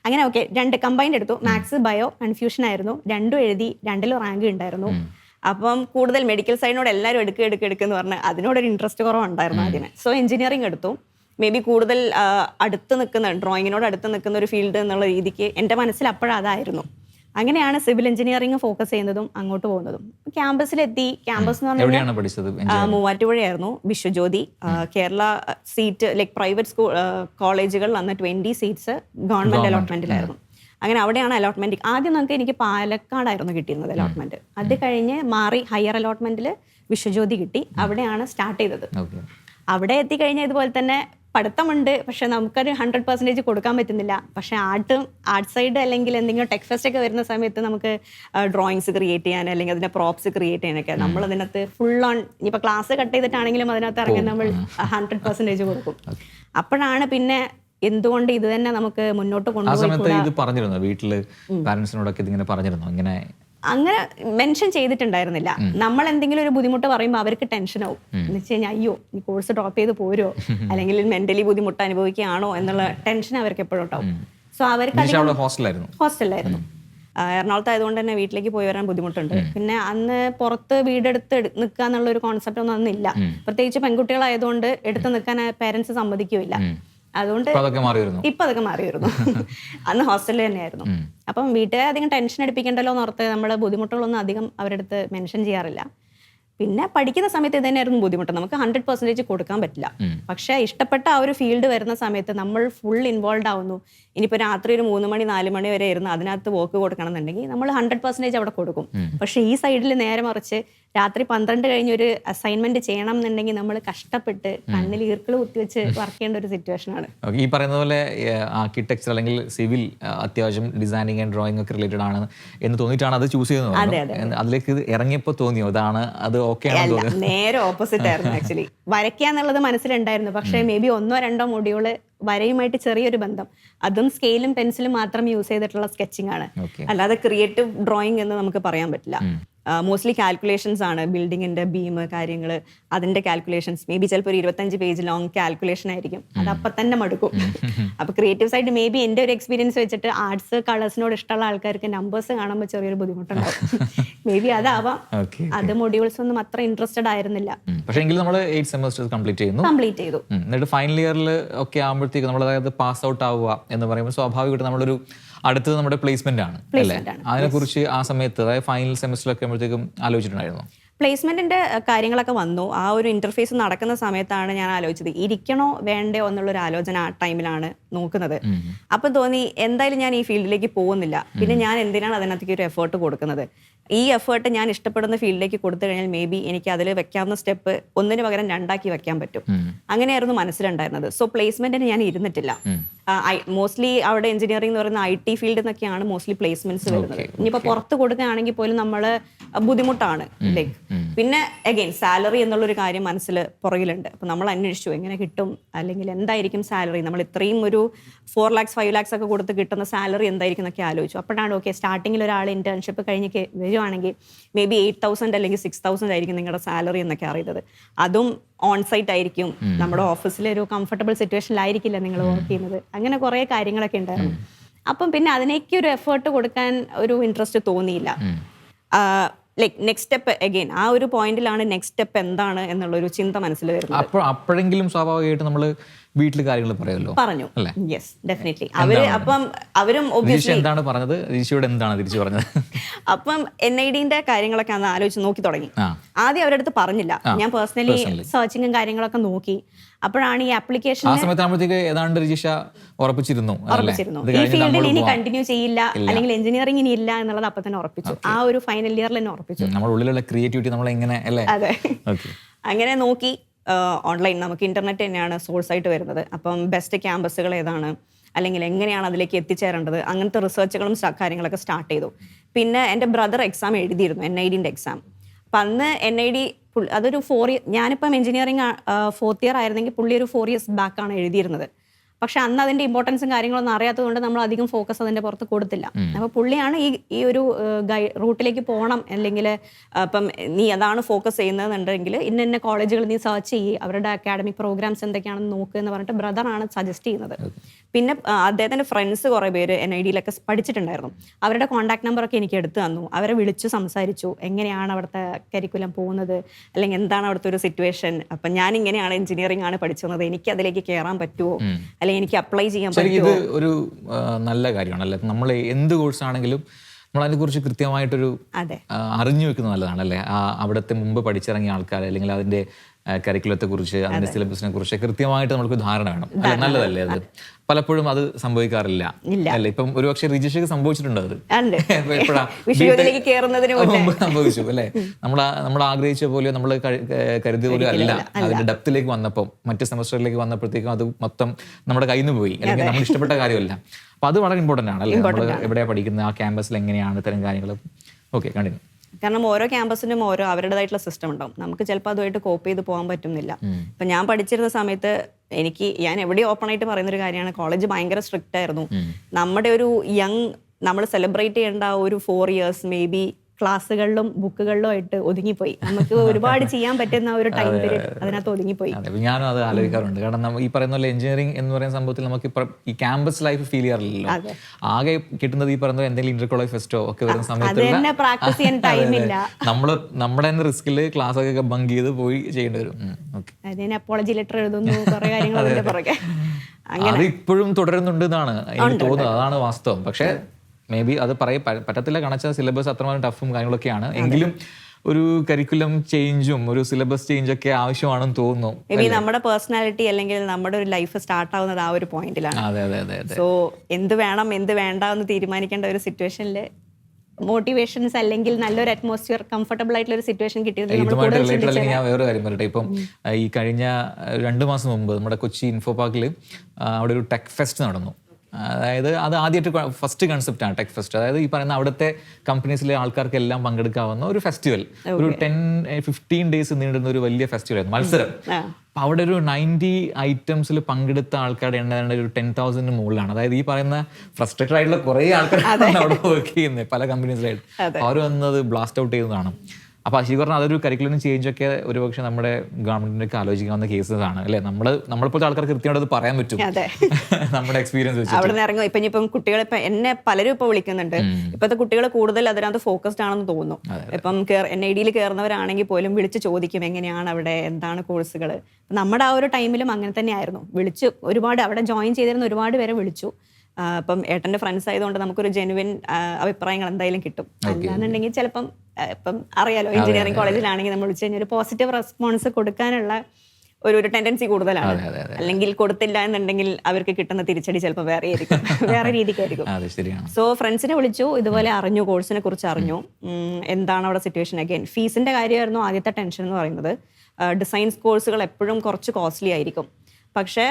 അങ്ങനെ ഓക്കെ. രണ്ട് കമ്പൈൻഡ് എടുത്തു. മാത്സ് ബയോ കൺഫ്യൂഷൻ ആയിരുന്നു. രണ്ടും എഴുതി രണ്ടിലും റാങ്ക് ഉണ്ടായിരുന്നു. അപ്പം കൂടുതൽ മെഡിക്കൽ സൈഡിനോട് എല്ലാവരും എടുക്കുക എടുക്കുക എടുക്കുക എന്ന് പറഞ്ഞ് അതിനോടൊരു ഇൻട്രസ്റ്റ് കുറവുണ്ടായിരുന്നു അതിന്. സോ എഞ്ചിനീയറിംഗ് എടുത്തു. മേ ബി കൂടുതൽ അടുത്ത് നിൽക്കുന്ന ഡ്രോയിങ്ങിനോട് അടുത്ത് നിൽക്കുന്ന ഒരു ഫീൽഡ് എന്നുള്ള രീതിക്ക് എന്റെ മനസ്സിൽ അപ്പോഴതായിരുന്നു അങ്ങനെയാണ് സിവിൽ എഞ്ചിനീയറിംഗ് ഫോക്കസ് ചെയ്യുന്നതും അങ്ങോട്ട് പോകുന്നതും. ക്യാമ്പസിലെത്തി ക്യാമ്പസ് എന്ന് പറഞ്ഞാൽ മൂവാറ്റുപുഴയായിരുന്നു Vishwajyothi. Kerala seat like private school കോളേജുകളിൽ അന്ന് ട്വന്റി സീറ്റ്സ് ഗവൺമെന്റ് അലോട്ട്മെന്റിലായിരുന്നു അങ്ങനെ അവിടെയാണ് അലോട്ട്മെന്റ് ആദ്യം നമുക്ക് എനിക്ക് പാലക്കാടായിരുന്നു കിട്ടിയിരുന്നത് അലോട്ട്മെന്റ് അത് കഴിഞ്ഞ് മാറി ഹയർ അലോട്ട്മെന്റിൽ വിശ്വജ്യോതി കിട്ടി. അവിടെയാണ് സ്റ്റാർട്ട് ചെയ്തത്. അവിടെ എത്തിക്കഴിഞ്ഞാൽ ഇതുപോലെ തന്നെ പഠിത്തമുണ്ട് പക്ഷെ നമുക്കൊരു ഹൺഡ്രഡ് പെർസെന്റേജ് കൊടുക്കാൻ പറ്റുന്നില്ല. പക്ഷെ ആർട്ട് ആർട്ട് സൈഡ് അല്ലെങ്കിൽ എന്തെങ്കിലും ടെക് ഫെസ്റ്റ് ഒക്കെ വരുന്ന സമയത്ത് നമുക്ക് ഡ്രോയിങ്സ് ക്രിയേറ്റ് ചെയ്യാൻ അല്ലെങ്കിൽ അതിന്റെ പ്രോപ്സ് ക്രിയേറ്റ് ചെയ്യാനൊക്കെ നമ്മൾ അതിനകത്ത് ഫുൾ ഓൺ ഇനിയിപ്പോൾ ക്ലാസ് കട്ട് ചെയ്തിട്ടാണെങ്കിലും അതിനകത്ത് ഇറങ്ങി നമ്മൾ ഹൺഡ്രഡ് പെർസെന്റേജ് കൊടുക്കും. അപ്പോഴാണ് പിന്നെ എന്തുകൊണ്ട് ഇത് തന്നെ നമുക്ക് മുന്നോട്ട് ആ കൊണ്ടുപോയി സമയത്ത് ഇത് പറഞ്ഞിരുന്നു? വീട്ടിൽ പാരന്റ്സിനോടൊക്കെ ഇതിങ്ങനെ പറഞ്ഞിരുന്നു? ഇങ്ങനെ അങ്ങനെ മെൻഷൻ ചെയ്തിട്ടുണ്ടായിരുന്നില്ല. നമ്മൾ എന്തെങ്കിലും ഒരു ബുദ്ധിമുട്ട് പറയുമ്പോൾ അവർക്ക് ടെൻഷൻ ആവും. എന്ന് വെച്ച് കഴിഞ്ഞാൽ അയ്യോ ഈ കോഴ്സ് ഡ്രോപ്പ് ചെയ്ത് പോരോ? അല്ലെങ്കിൽ മെന്റലി ബുദ്ധിമുട്ട് അനുഭവിക്കുകയാണോ എന്നുള്ള ടെൻഷൻ അവർക്ക് എപ്പോഴും ഉണ്ടാവും. സോ അവർക്ക് ഹോസ്റ്റലായിരുന്നു എറണാകുളത്ത് ആയതുകൊണ്ട് തന്നെ വീട്ടിലേക്ക് പോയി വരാൻ ബുദ്ധിമുട്ടുണ്ട്. പിന്നെ അന്ന് പുറത്ത് വീടെടുത്ത് നിൽക്കുക എന്നുള്ള ഒരു കോൺസെപ്റ്റ് ഒന്നും അന്നില്ല. പ്രത്യേകിച്ച് പെൺകുട്ടികളായതുകൊണ്ട് എടുത്ത് നിൽക്കാൻ പേരൻസ് സമ്മതിക്കില്ല അതുകൊണ്ട് അപ്പൊ അതൊക്കെ മാറി വരുന്നു ഇപ്പൊ അതൊക്കെ മാറി വരുന്നു അന്ന് ഹോസ്റ്റലിൽ തന്നെയായിരുന്നു. അപ്പം വീട്ടുകാരെ അധികം ടെൻഷൻ അടിപ്പിക്കണ്ടല്ലോ എന്ന് ഓർത്ത് നമ്മൾ ബുദ്ധിമുട്ടുകളൊന്നും അധികം അവരുടെ അടുത്ത് മെൻഷൻ ചെയ്യാറില്ല. പിന്നെ പഠിക്കുന്ന സമയത്ത് ഇത് തന്നെയായിരുന്നു ബുദ്ധിമുട്ട്. നമുക്ക് ഹൺഡ്രഡ് പെർസെന്റേജ് കൊടുക്കാൻ പറ്റില്ല. പക്ഷേ ഇഷ്ടപ്പെട്ട ആ ഒരു ഫീൽഡ് വരുന്ന സമയത്ത് നമ്മൾ ഫുൾ ഇൻവോൾവ് ആവുന്നു. ഇനിയിപ്പോൾ രാത്രി ഒരു മൂന്ന് മണി നാല് മണി വരെ ഇരുന്ന് അതിനകത്ത് വോക്ക് കൊടുക്കണം എന്നുണ്ടെങ്കിൽ നമ്മൾ ഹൺഡ്രഡ് പെർസെന്റേജ് അവിടെ കൊടുക്കും. പക്ഷേ ഈ സൈഡിൽ നേരെ മറിച്ച് രാത്രി പന്ത്രണ്ട് കഴിഞ്ഞ് ഒരു അസൈൻമെന്റ് ചെയ്യണം എന്നുണ്ടെങ്കിൽ നമ്മൾ കഷ്ടപ്പെട്ട് കണ്ണിൽ ഈർക്കിൾ കുത്തിവെച്ച് വർക്ക് ചെയ്യേണ്ട ഒരു സിറ്റുവേഷൻ ആണ്. ഈ പറയുന്ന പോലെ ആർക്കിടെക്ചർ അല്ലെങ്കിൽ സിവിൽ അത്യാവശ്യം ഡിസൈനിങ് ആൻഡ് ഡ്രോയിങ് ഒക്കെ റിലേറ്റഡ് ആണ് എന്ന് തോന്നിയിട്ടാണ് അത് ചൂസ് ചെയ്യുന്നത് അതെ, അതെ. അതിലേക്ക് ഇറങ്ങിയപ്പോൾ തോന്നിയോ? അതാണ് അത് ഓക്കെ നേരെ ഓപ്പോസിറ്റ് ആയിരുന്നു ആക്ച്വലി വരയ്ക്കുക എന്നുള്ളത് മനസ്സിലുണ്ടായിരുന്നു. പക്ഷേ മേ ബി ഒന്നോ രണ്ടോ മൊഡ്യൂൾ വരയുമായിട്ട് ചെറിയൊരു ബന്ധം. അതും സ്കെയിലും പെൻസിലും മാത്രം യൂസ് ചെയ്തിട്ടുള്ള സ്കെച്ചിങ് ആണ് അല്ലാതെ ക്രിയേറ്റീവ് ഡ്രോയിങ് എന്ന് നമുക്ക് പറയാൻ പറ്റില്ല. മോസ്റ്റ്ലി കാൽക്കുലേഷൻസ് ആണ്. ബിൽഡിങ്ങിന്റെ ബീം കാര്യങ്ങൾ അതിന്റെ കാൽക്കുലേഷൻസ് മേ ബി ചിലപ്പോൾ ഒരു ഇരുപത്തഞ്ച് പേജ് ലോങ് കാൽക്കുലേഷൻ ആയിരിക്കും. അത് അപ്പം തന്നെ മടുക്കും. അപ്പൊ ക്രിയേറ്റീവ് സൈഡ് മേ ബി എന്റെ ഒരു എക്സ്പീരിയൻസ് വെച്ചിട്ട് ആർട്സ് കളേഴ്സിനോട് ഇഷ്ടമുള്ള ആൾക്കാർക്ക് നമ്പേഴ്സ് കാണുമ്പോൾ ചെറിയൊരു ബുദ്ധിമുട്ടുണ്ടാവും. മേ ബി അതാവാം അത് മൊഡ്യൂൾസ് ഒന്നും അത്ര ഇൻട്രസ്റ്റഡ് ആയിരുന്നില്ല. പക്ഷേ എങ്കിലും നമ്മൾ എയ്റ്റ് സെമസ്റ്റേഴ്സ് കംപ്ലീറ്റ് ചെയ്യുന്നു. കംപ്ലീറ്റ് ചെയ്തു. എന്നിട്ട് ഫൈനൽ ഇയറിൽ ഒക്കെ ആകുമ്പോഴത്തേക്ക് നമ്മൾ അതായത് പാസ് ഔട്ട് ആവുക എന്ന് പറയുമ്പോൾ സ്വാഭാവികമായിട്ട് നമ്മളൊരു അടുത്തത് നമ്മുടെ പ്ലേസ്മെന്റ് ആണ് അല്ലേ? അതിനെക്കുറിച്ച് ആ സമയത്ത് അതായത് ഫൈനൽ സെമസ്റ്ററിലൊക്കെ ആകുമ്പോഴത്തേക്കും ആലോചിച്ചിട്ടുണ്ടായിരുന്നു? പ്ലേസ്മെന്റിന്റെ കാര്യങ്ങളൊക്കെ വന്നു. ആ ഒരു ഇന്റർഫേസ് നടക്കുന്ന സമയത്താണ് ഞാൻ ആലോചിച്ചത്. ഇരിക്കണോ വേണ്ടയോ എന്നുള്ളൊരു ആലോചന ആ ടൈമിലാണ് നോക്കുന്നത്. അപ്പം തോന്നി എന്തായാലും ഞാൻ ഈ ഫീൽഡിലേക്ക് പോകുന്നില്ല. പിന്നെ ഞാൻ എന്തിനാണ് അതിനകത്തേക്ക് ഒരു എഫേർട്ട് കൊടുക്കുന്നത്? ഈ എഫേർട്ട് ഞാൻ ഇഷ്ടപ്പെടുന്ന ഫീൽഡിലേക്ക് കൊടുത്തു കഴിഞ്ഞാൽ മേ ബി എനിക്ക് അതിൽ വെക്കാവുന്ന സ്റ്റെപ്പ് ഒന്നിന് പകരം രണ്ടാക്കി വെക്കാൻ പറ്റും. അങ്ങനെയായിരുന്നു മനസ്സിലുണ്ടായിരുന്നത്. സോ പ്ലേസ്മെന്റിന് ഞാൻ ഇരുന്നിട്ടില്ല. മോസ്റ്റ്ലി അവിടെ എഞ്ചിനീയറിംഗ് എന്ന് പറയുന്ന ഐ ടി ഫീൽഡിൽ നിന്നൊക്കെയാണ് മോസ്റ്റ്ലി പ്ലേസ്മെന്റ്സ് വരുന്നത്. ഇനിയിപ്പോൾ പുറത്ത് കൊടുക്കുകയാണെങ്കിൽ പോലും നമ്മൾ ബുദ്ധിമുട്ടാണ് ലൈക്ക് പിന്നെ അഗൈൻ സാലറി എന്നുള്ളൊരു കാര്യം മനസ്സിൽ പുറകിലുണ്ട്. അപ്പം നമ്മൾ അന്വേഷിച്ചു എങ്ങനെ കിട്ടും? അല്ലെങ്കിൽ എന്തായിരിക്കും സാലറി നമ്മൾ ഇത്രയും ഒരു ഫോർ ലാക്സ് ഫൈവ് ലാക്സ് ഒക്കെ കൊടുത്ത് കിട്ടുന്ന സാലറി എന്തായിരിക്കും എന്നൊക്കെ ആലോചിച്ചു. അപ്പോഴാണ് ഓക്കെ സ്റ്റാർട്ടിങ്ങിൽ ഒരാൾ ഇന്റേൺഷിപ്പ് കഴിഞ്ഞ് വരുവാണെങ്കിൽ മേ ബി എയ്റ്റ് തൗസൻഡ് അല്ലെങ്കിൽ സിക്സ് തൗസൻഡ് ആയിരിക്കും നിങ്ങളുടെ സാലറി എന്നൊക്കെ അറിയുന്നത്. അതും ഓൺ സൈറ്റ് ആയിരിക്കും നമ്മുടെ ഓഫീസിലെ ഒരു കംഫർട്ടബിൾ സിറ്റുവേഷനിലായിരിക്കില്ല നിങ്ങൾ വർക്ക് ചെയ്യുന്നത്. അങ്ങനെ കുറേ കാര്യങ്ങളൊക്കെ ഉണ്ടായിരുന്നു അപ്പം പിന്നെ അതിനേക്ക് ഒരു എഫേർട്ട് കൊടുക്കാൻ ഒരു ഇൻട്രസ്റ്റ് തോന്നിയില്ല. ലൈക്ക് നെക്സ്റ്റ് സ്റ്റെപ്പ് അഗെയിൻ ആ ഒരു പോയിന്റിലാണ് നെക്സ്റ്റ് സ്റ്റെപ്പ് എന്താണ് എന്നുള്ളൊരു ചിന്ത മനസ്സിൽ വരുന്നത്. അപ്പോൾ അപ്പോഴെങ്കിലും സ്വാഭാവികമായിട്ട് നമ്മൾ വീട്ടിൽ കാര്യങ്ങൾ പറയുമല്ലോ. പറഞ്ഞു. യെസ് ഡെഫിനറ്റ്ലി അവർ അപ്പം അവരും എന്താണ് പറഞ്ഞത്? ദിശയോട് എന്താണ് തിരിച്ചു പറഞ്ഞത്? അപ്പം എൻ ഐ ഡിന്റെ കാര്യങ്ങളൊക്കെ അന്ന് ആലോചിച്ച് നോക്കി തുടങ്ങി. ആദ്യം അവരുടെ അടുത്ത് പറഞ്ഞില്ല. ഞാൻ പേഴ്സണലി സെർച്ചിങ്ങും കാര്യങ്ങളൊക്കെ നോക്കി. അപ്പോഴാണ് ഈ ആപ്ലിക്കേഷൻ ആ സമയത്താകുമ്പോഴത്തേക്ക് ഏതാണ്ട് രജിഷ ഉറപ്പിച്ചിരുന്നു ഉറപ്പിച്ചിരുന്നു. ഈ ഫീൽഡിൽ ഇനി കണ്ടിന്യൂ ചെയ്യില്ല അല്ലെങ്കിൽ എഞ്ചിനീയറിംഗ് ഇനി ഇല്ല എന്നുള്ളത് അപ്പൊ തന്നെ ഉറപ്പിച്ചു. ആ ഒരു ഫൈനൽ ഇയറിൽ തന്നെ ഉറപ്പിച്ചു. നമ്മുടെ ഉള്ളിലുള്ള ക്രിയേറ്റിവിറ്റി നമ്മൾ എങ്ങനെ അല്ലേ? അതെ. അങ്ങനെ നോക്കി. ഓൺലൈൻ നമുക്ക് ഇന്റർനെറ്റ് തന്നെയാണ് സോഴ്സ് ആയിട്ട് വരുന്നത്. അപ്പം ബെസ്റ്റ് ക്യാമ്പസുകൾ ഏതാണ്? അല്ലെങ്കിൽ എങ്ങനെയാണ് അതിലേക്ക് എത്തിച്ചേരേണ്ടത്? അങ്ങനത്തെ റിസർച്ചുകളും കാര്യങ്ങളൊക്കെ സ്റ്റാർട്ട് ചെയ്തു. പിന്നെ എന്റെ ബ്രദർ എക്സാം എഴുതിയിരുന്നു എൻ ഐ ഡിന്റെ എക്സാം അപ്പം അന്ന് എൻ ഐ ഡി അതൊരു ഫോർ ഇയർ ഞാനിപ്പം എഞ്ചിനീയറിംഗ് ഫോർത്ത് ഇയർ ആയിരുന്നെങ്കിൽ പുള്ളി ഒരു ഫോർ ഇയേഴ്സ് ബാക്കാണ് എഴുതിയിരുന്നത്. പക്ഷെ അന്ന് അതിന്റെ ഇമ്പോർട്ടൻസും കാര്യങ്ങളൊന്നും അറിയാത്തതുകൊണ്ട് നമ്മൾ അധികം ഫോക്കസ് അതിന്റെ പുറത്ത് കൊടുത്തില്ല. അപ്പൊ പുള്ളിയാണ് ഈ ഈ ഒരു റൂട്ടിലേക്ക് പോകണം അല്ലെങ്കിൽ ഇപ്പം നീ അതാണ് ഫോക്കസ് ചെയ്യുന്നതെന്നുണ്ടെങ്കിൽ ഇന്ന ഇന്ന കോളേജുകൾ നീ സെർച്ച് ചെയ്യ് അവരുടെ അക്കാഡമിക് പ്രോഗ്രാംസ് എന്തൊക്കെയാണെന്ന് നോക്കുക എന്ന് പറഞ്ഞിട്ട് ബ്രദറാണ് സജസ്റ്റ് ചെയ്യുന്നത്. പിന്നെ അദ്ദേഹത്തിന്റെ ഫ്രണ്ട്സ് കുറേ പേര് എൻ ഐ ഡിയിലൊക്കെ പഠിച്ചിട്ടുണ്ടായിരുന്നു. അവരുടെ കോൺടാക്ട് നമ്പറൊക്കെ എനിക്ക് എടുത്തു തന്നു. അവരെ വിളിച്ചു സംസാരിച്ചു. എങ്ങനെയാണ് അവിടുത്തെ കരിക്കുലം പോകുന്നത്? അല്ലെങ്കിൽ എന്താണ് അവിടുത്തെ ഒരു സിറ്റുവേഷൻ അപ്പം ഞാൻ ഇങ്ങനെയാണ് എഞ്ചിനീയറിംഗ് ആണ് പഠിച്ചത് എനിക്ക് അതിലേക്ക് കയറാൻ പറ്റുമോ? അല്ലെങ്കിൽ എനിക്ക് അപ്ലൈ ചെയ്യാൻ പറ്റും പറ്റുമോ ഇത് ഒരു നല്ല കാര്യമാണ്. അല്ലെ നമ്മൾ എന്ത് കോഴ്സ് ആണെങ്കിലും നമ്മൾ അതിനെക്കുറിച്ച് കൃത്യമായിട്ടൊരു അതെ. അറിഞ്ഞു വെക്കുന്നത് നല്ലതാണ് അല്ലേ? അവിടുത്തെ മുമ്പ് പഠിച്ചിറങ്ങിയ ആൾക്കാർ അല്ലെങ്കിൽ അതിന്റെ കരിക്കുലത്തെ കുറിച്ച് അതിന്റെ സിലബസിനെ കുറിച്ച് കൃത്യമായിട്ട് നമുക്ക് ധാരണ വേണം? നല്ലതല്ലേ അത്. പലപ്പോഴും അത് സംഭവിക്കാറില്ല. അല്ലേ? ഇപ്പം ഒരുപക്ഷെ റിജിഷക്ക് സംഭവിച്ചിട്ടുണ്ട് അത്. സംഭവിച്ചു അല്ലേ? നമ്മൾ നമ്മൾ ആഗ്രഹിച്ച പോലെ നമ്മൾ കരുതിയ പോലെ അല്ല. അതിന്റെ ഡെപ്തിലേക്ക് വന്നപ്പോൾ മറ്റ് സെമസ്റ്ററിലേക്ക് വന്നപ്പോഴത്തേക്കും അത് മൊത്തം നമ്മുടെ കയ്യിൽ നിന്ന് പോയി. അല്ലെങ്കിൽ നമ്മൾ ഇഷ്ടപ്പെട്ട കാര്യമല്ല. അപ്പൊ അത് വളരെ ഇമ്പോർട്ടന്റ് ആണ് അല്ലെ? നമ്മൾ എവിടെയാ പഠിക്കുന്നത് ആ ക്യാമ്പസിൽ എങ്ങനെയാണ് ഇത്തരം കാര്യങ്ങൾ ഓക്കെ കണ്ടിന്യൂ കാരണം ഓരോ ക്യാമ്പസിനും ഓരോ അവരുടേതായിട്ടുള്ള സിസ്റ്റം ഉണ്ടാവും. നമുക്ക് ചിലപ്പോൾ അതുമായിട്ട് കോപ്പ് ചെയ്ത് പോകാൻ പറ്റുന്നില്ല. ഇപ്പൊ ഞാൻ പഠിച്ചിരുന്ന സമയത്ത് എനിക്ക് ഞാൻ എവിടെ ഓപ്പൺ ആയിട്ട് പറയുന്ന ഒരു കാര്യമാണ് കോളേജ് ഭയങ്കര സ്ട്രിക്റ്റ് ആയിരുന്നു. നമ്മുടെ ഒരു യങ് നമ്മൾ സെലിബ്രേറ്റ് ചെയ്യേണ്ട ഒരു ഫോർ ഇയേഴ്സ് മേ ബി ക്ലാസ്സുകളിലും ബുക്കുകളിലും ആയിട്ട് ഒതുങ്ങിപ്പോയി. നമുക്ക് ഒരുപാട് ചെയ്യാൻ പറ്റുന്ന ഒരു ടൈം പീരീഡ് അതിനകത്ത് ഒതുങ്ങിപ്പോയി. ഞാനും അത് ആലോചിക്കാറുണ്ട്. കാരണം ഈ പറയുന്ന പോലെ എഞ്ചിനീയറിംഗ് എന്ന് പറയുന്ന സംഭവത്തിൽ നമുക്ക് ഈ ക്യാമ്പസ് ലൈഫ് ഫീൽ ചെയ്യാറില്ലല്ലോ. ആകെ കിട്ടുന്നത് ഈ പറയുന്ന എന്തെങ്കിലും ഇന്റർ കോളേജ് ഫെസ്റ്റോ ഒക്കെ വരുന്ന സമയത്ത് പ്രാക്ടീസ് ചെയ്യാൻ ടൈമില്ല നമ്മൾ നമ്മുടെ തന്നെ റിസ്കിൽ ക്ലാസ് ഒക്കെ ബങ്ക് ചെയ്ത് പോയി ചെയ്യേണ്ടി വരും. അതിന് അപ്പോളജി ലെറ്റർ എഴുതുന്നു കുറെ കാര്യങ്ങൾ അതിന്റെ പുറകെ. അത് ഇപ്പോഴും തുടരുന്നുണ്ട് എന്നാണ് എനിക്ക് തോന്നുന്നത്. അതാണ് വാസ്തവം. പക്ഷേ മേ ബി അത് പറയ പറ്റത്തില്ല കണച്ച സിലബസ് അത്രമാത്രം ടഫും കാര്യങ്ങളൊക്കെയാണ്. എങ്കിലും ഒരു കരിക്കുലം ചേഞ്ചും ഒരു സിലബസ് ചേഞ്ച് ഒക്കെ ആവശ്യമാണെന്ന് തോന്നുന്നു. നമ്മുടെ പേഴ്സണാലിറ്റി അല്ലെങ്കിൽ നമ്മുടെ ഒരു ലൈഫ് സ്റ്റാർട്ട് ആവുന്നത് ആ ഒരു പോയിന്റിലാണ് സോ എന്ത് വേണം എന്ത് വേണ്ട എന്ന് തീരുമാനിക്കേണ്ട ഒരു സിറ്റുവേഷനിൽ മോട്ടിവേഷൻസ് അല്ലെങ്കിൽ നല്ലൊരു അറ്റ്മോസ്ഫിയർ കംഫർട്ടബിൾ ആയിട്ടുള്ള ഒരു സിറ്റുവേഷൻ കിട്ടിയത് നമ്മൾ ഇതുമായിട്ട് കൂടുതൽ റിലേറ്റഡ് അല്ലെങ്കിൽ ഞാൻ വേറെ കാര്യം പറയട്ടെ. ഇപ്പം ഈ കഴിഞ്ഞ രണ്ട് മാസം മുമ്പ് നമ്മുടെ കൊച്ചി ഇൻഫോ പാർക്കിൽ അവിടെ ഒരു ടെക് ഫെസ്റ്റ് നടന്നു. അതായത് അത് ആദ്യമായിട്ട് ഫസ്റ്റ് കൺസെപ്റ്റ് ആണ് ടെക് ഫെസ്റ്റ് അതായത് ഈ പറയുന്ന അവിടുത്തെ കമ്പനീസിലെ ആൾക്കാർക്ക് എല്ലാം പങ്കെടുക്കാവുന്ന ഒരു ഫെസ്റ്റിവൽ ഒരു ടെൻ ഫിഫ്റ്റീൻ ഡേയ്സ് നീണ്ടുന്ന ഒരു വലിയ ഫെസ്റ്റിവൽ ആയിരുന്നു മത്സരം. അപ്പൊ അവിടെ ഒരു നയന്റി ഐറ്റംസിൽ പങ്കെടുത്ത ആൾക്കാരുടെ എണ്ണം ഒരു ടെൻ തൗസൻഡിന് മുകളിലാണ്. അതായത് ഈ പറയുന്ന ഫ്രസ്ട്രേറ്റഡ് ആയിട്ടുള്ള കുറേ ആൾക്കാരാണ് അവിടെ വർക്ക് ചെയ്യുന്നത് പല കമ്പനീസിലായിട്ട് അവർ വന്നത് ബ്ലാസ്റ്റ് ഔട്ട് ചെയ്തതാണ്. അപ്പൊ ശരി പറഞ്ഞാൽ അതൊരു കരിക്കുലം ചേഞ്ചൊക്കെ ഒരുപക്ഷെ നമ്മുടെ ഗവൺമെന്റിനൊക്കെ ആലോചിക്കാവുന്ന കേസസ് ആണ്. നമ്മൾ നമ്മളെപ്പോലത്തെ ആൾക്കാർ കൃത്യമായിട്ട് അത് പറയാൻ പറ്റും. നമ്മുടെ എക്സ്പീരിയൻസ് വെച്ച് അവിടെ നിന്ന് ഇറങ്ങും. ഇപ്പം ഇനിയിപ്പം കുട്ടികൾ ഇപ്പം എന്നെ പലരും ഇപ്പോൾ വിളിക്കുന്നുണ്ട്. ഇപ്പോഴത്തെ കുട്ടികൾ കൂടുതൽ അതിനകത്ത് ഫോക്കസ്ഡ് ആണെന്ന് തോന്നുന്നു. ഇപ്പം എൻ ഐ ഡിയിൽ കയറുന്നവരാണെങ്കിൽ പോലും വിളിച്ച് ചോദിക്കും എങ്ങനെയാണ് അവിടെ എന്താണ് കോഴ്സുകൾ നമ്മുടെ ആ ഒരു ടൈമിലും അങ്ങനെ തന്നെയായിരുന്നു. വിളിച്ച് ഒരുപാട് അവിടെ ജോയിൻ ചെയ്തിരുന്ന ഒരുപാട് പേരെ വിളിച്ചു. ആ, ഏട്ടന്റെ ഏട്ടന്റെ ഫ്രണ്ട്സ് ആയതുകൊണ്ട് നമുക്കൊരു ജെനുവിൻ അഭിപ്രായങ്ങൾ എന്തായാലും കിട്ടും. അല്ലാന്നുണ്ടെങ്കിൽ ചിലപ്പം ഇപ്പം അറിയാലോ എഞ്ചിനീയറിംഗ് കോളേജിലാണെങ്കിൽ നമ്മൾ വിളിച്ചു കഴിഞ്ഞാൽ ഒരു പോസിറ്റീവ് റെസ്പോൺസ് കൊടുക്കാനുള്ള ഒരു ഒരു ടെൻഡൻസി കൂടുതലാണ്. അല്ലെങ്കിൽ കൊടുത്തില്ല എന്നുണ്ടെങ്കിൽ അവർക്ക് കിട്ടുന്ന തിരിച്ചടി ചിലപ്പോൾ വേറെ ആയിരിക്കും. വേറെ രീതിക്കായിരിക്കും. സോ ഫ്രണ്ട്സിനെ വിളിച്ചു ഇതുപോലെ അറിഞ്ഞു കോഴ്സിനെ കുറിച്ച് അറിഞ്ഞു. എന്താണ് അവിടെ സിറ്റുവേഷൻ അഗൈൻ ഫീസിന്റെ കാര്യമായിരുന്നു ആദ്യത്തെ ടെൻഷൻ എന്ന് പറയുന്നത്. ഡിസൈൻസ് കോഴ്സുകൾ എപ്പോഴും കുറച്ച് കോസ്റ്റ്ലി ആയിരിക്കും. പക്ഷേ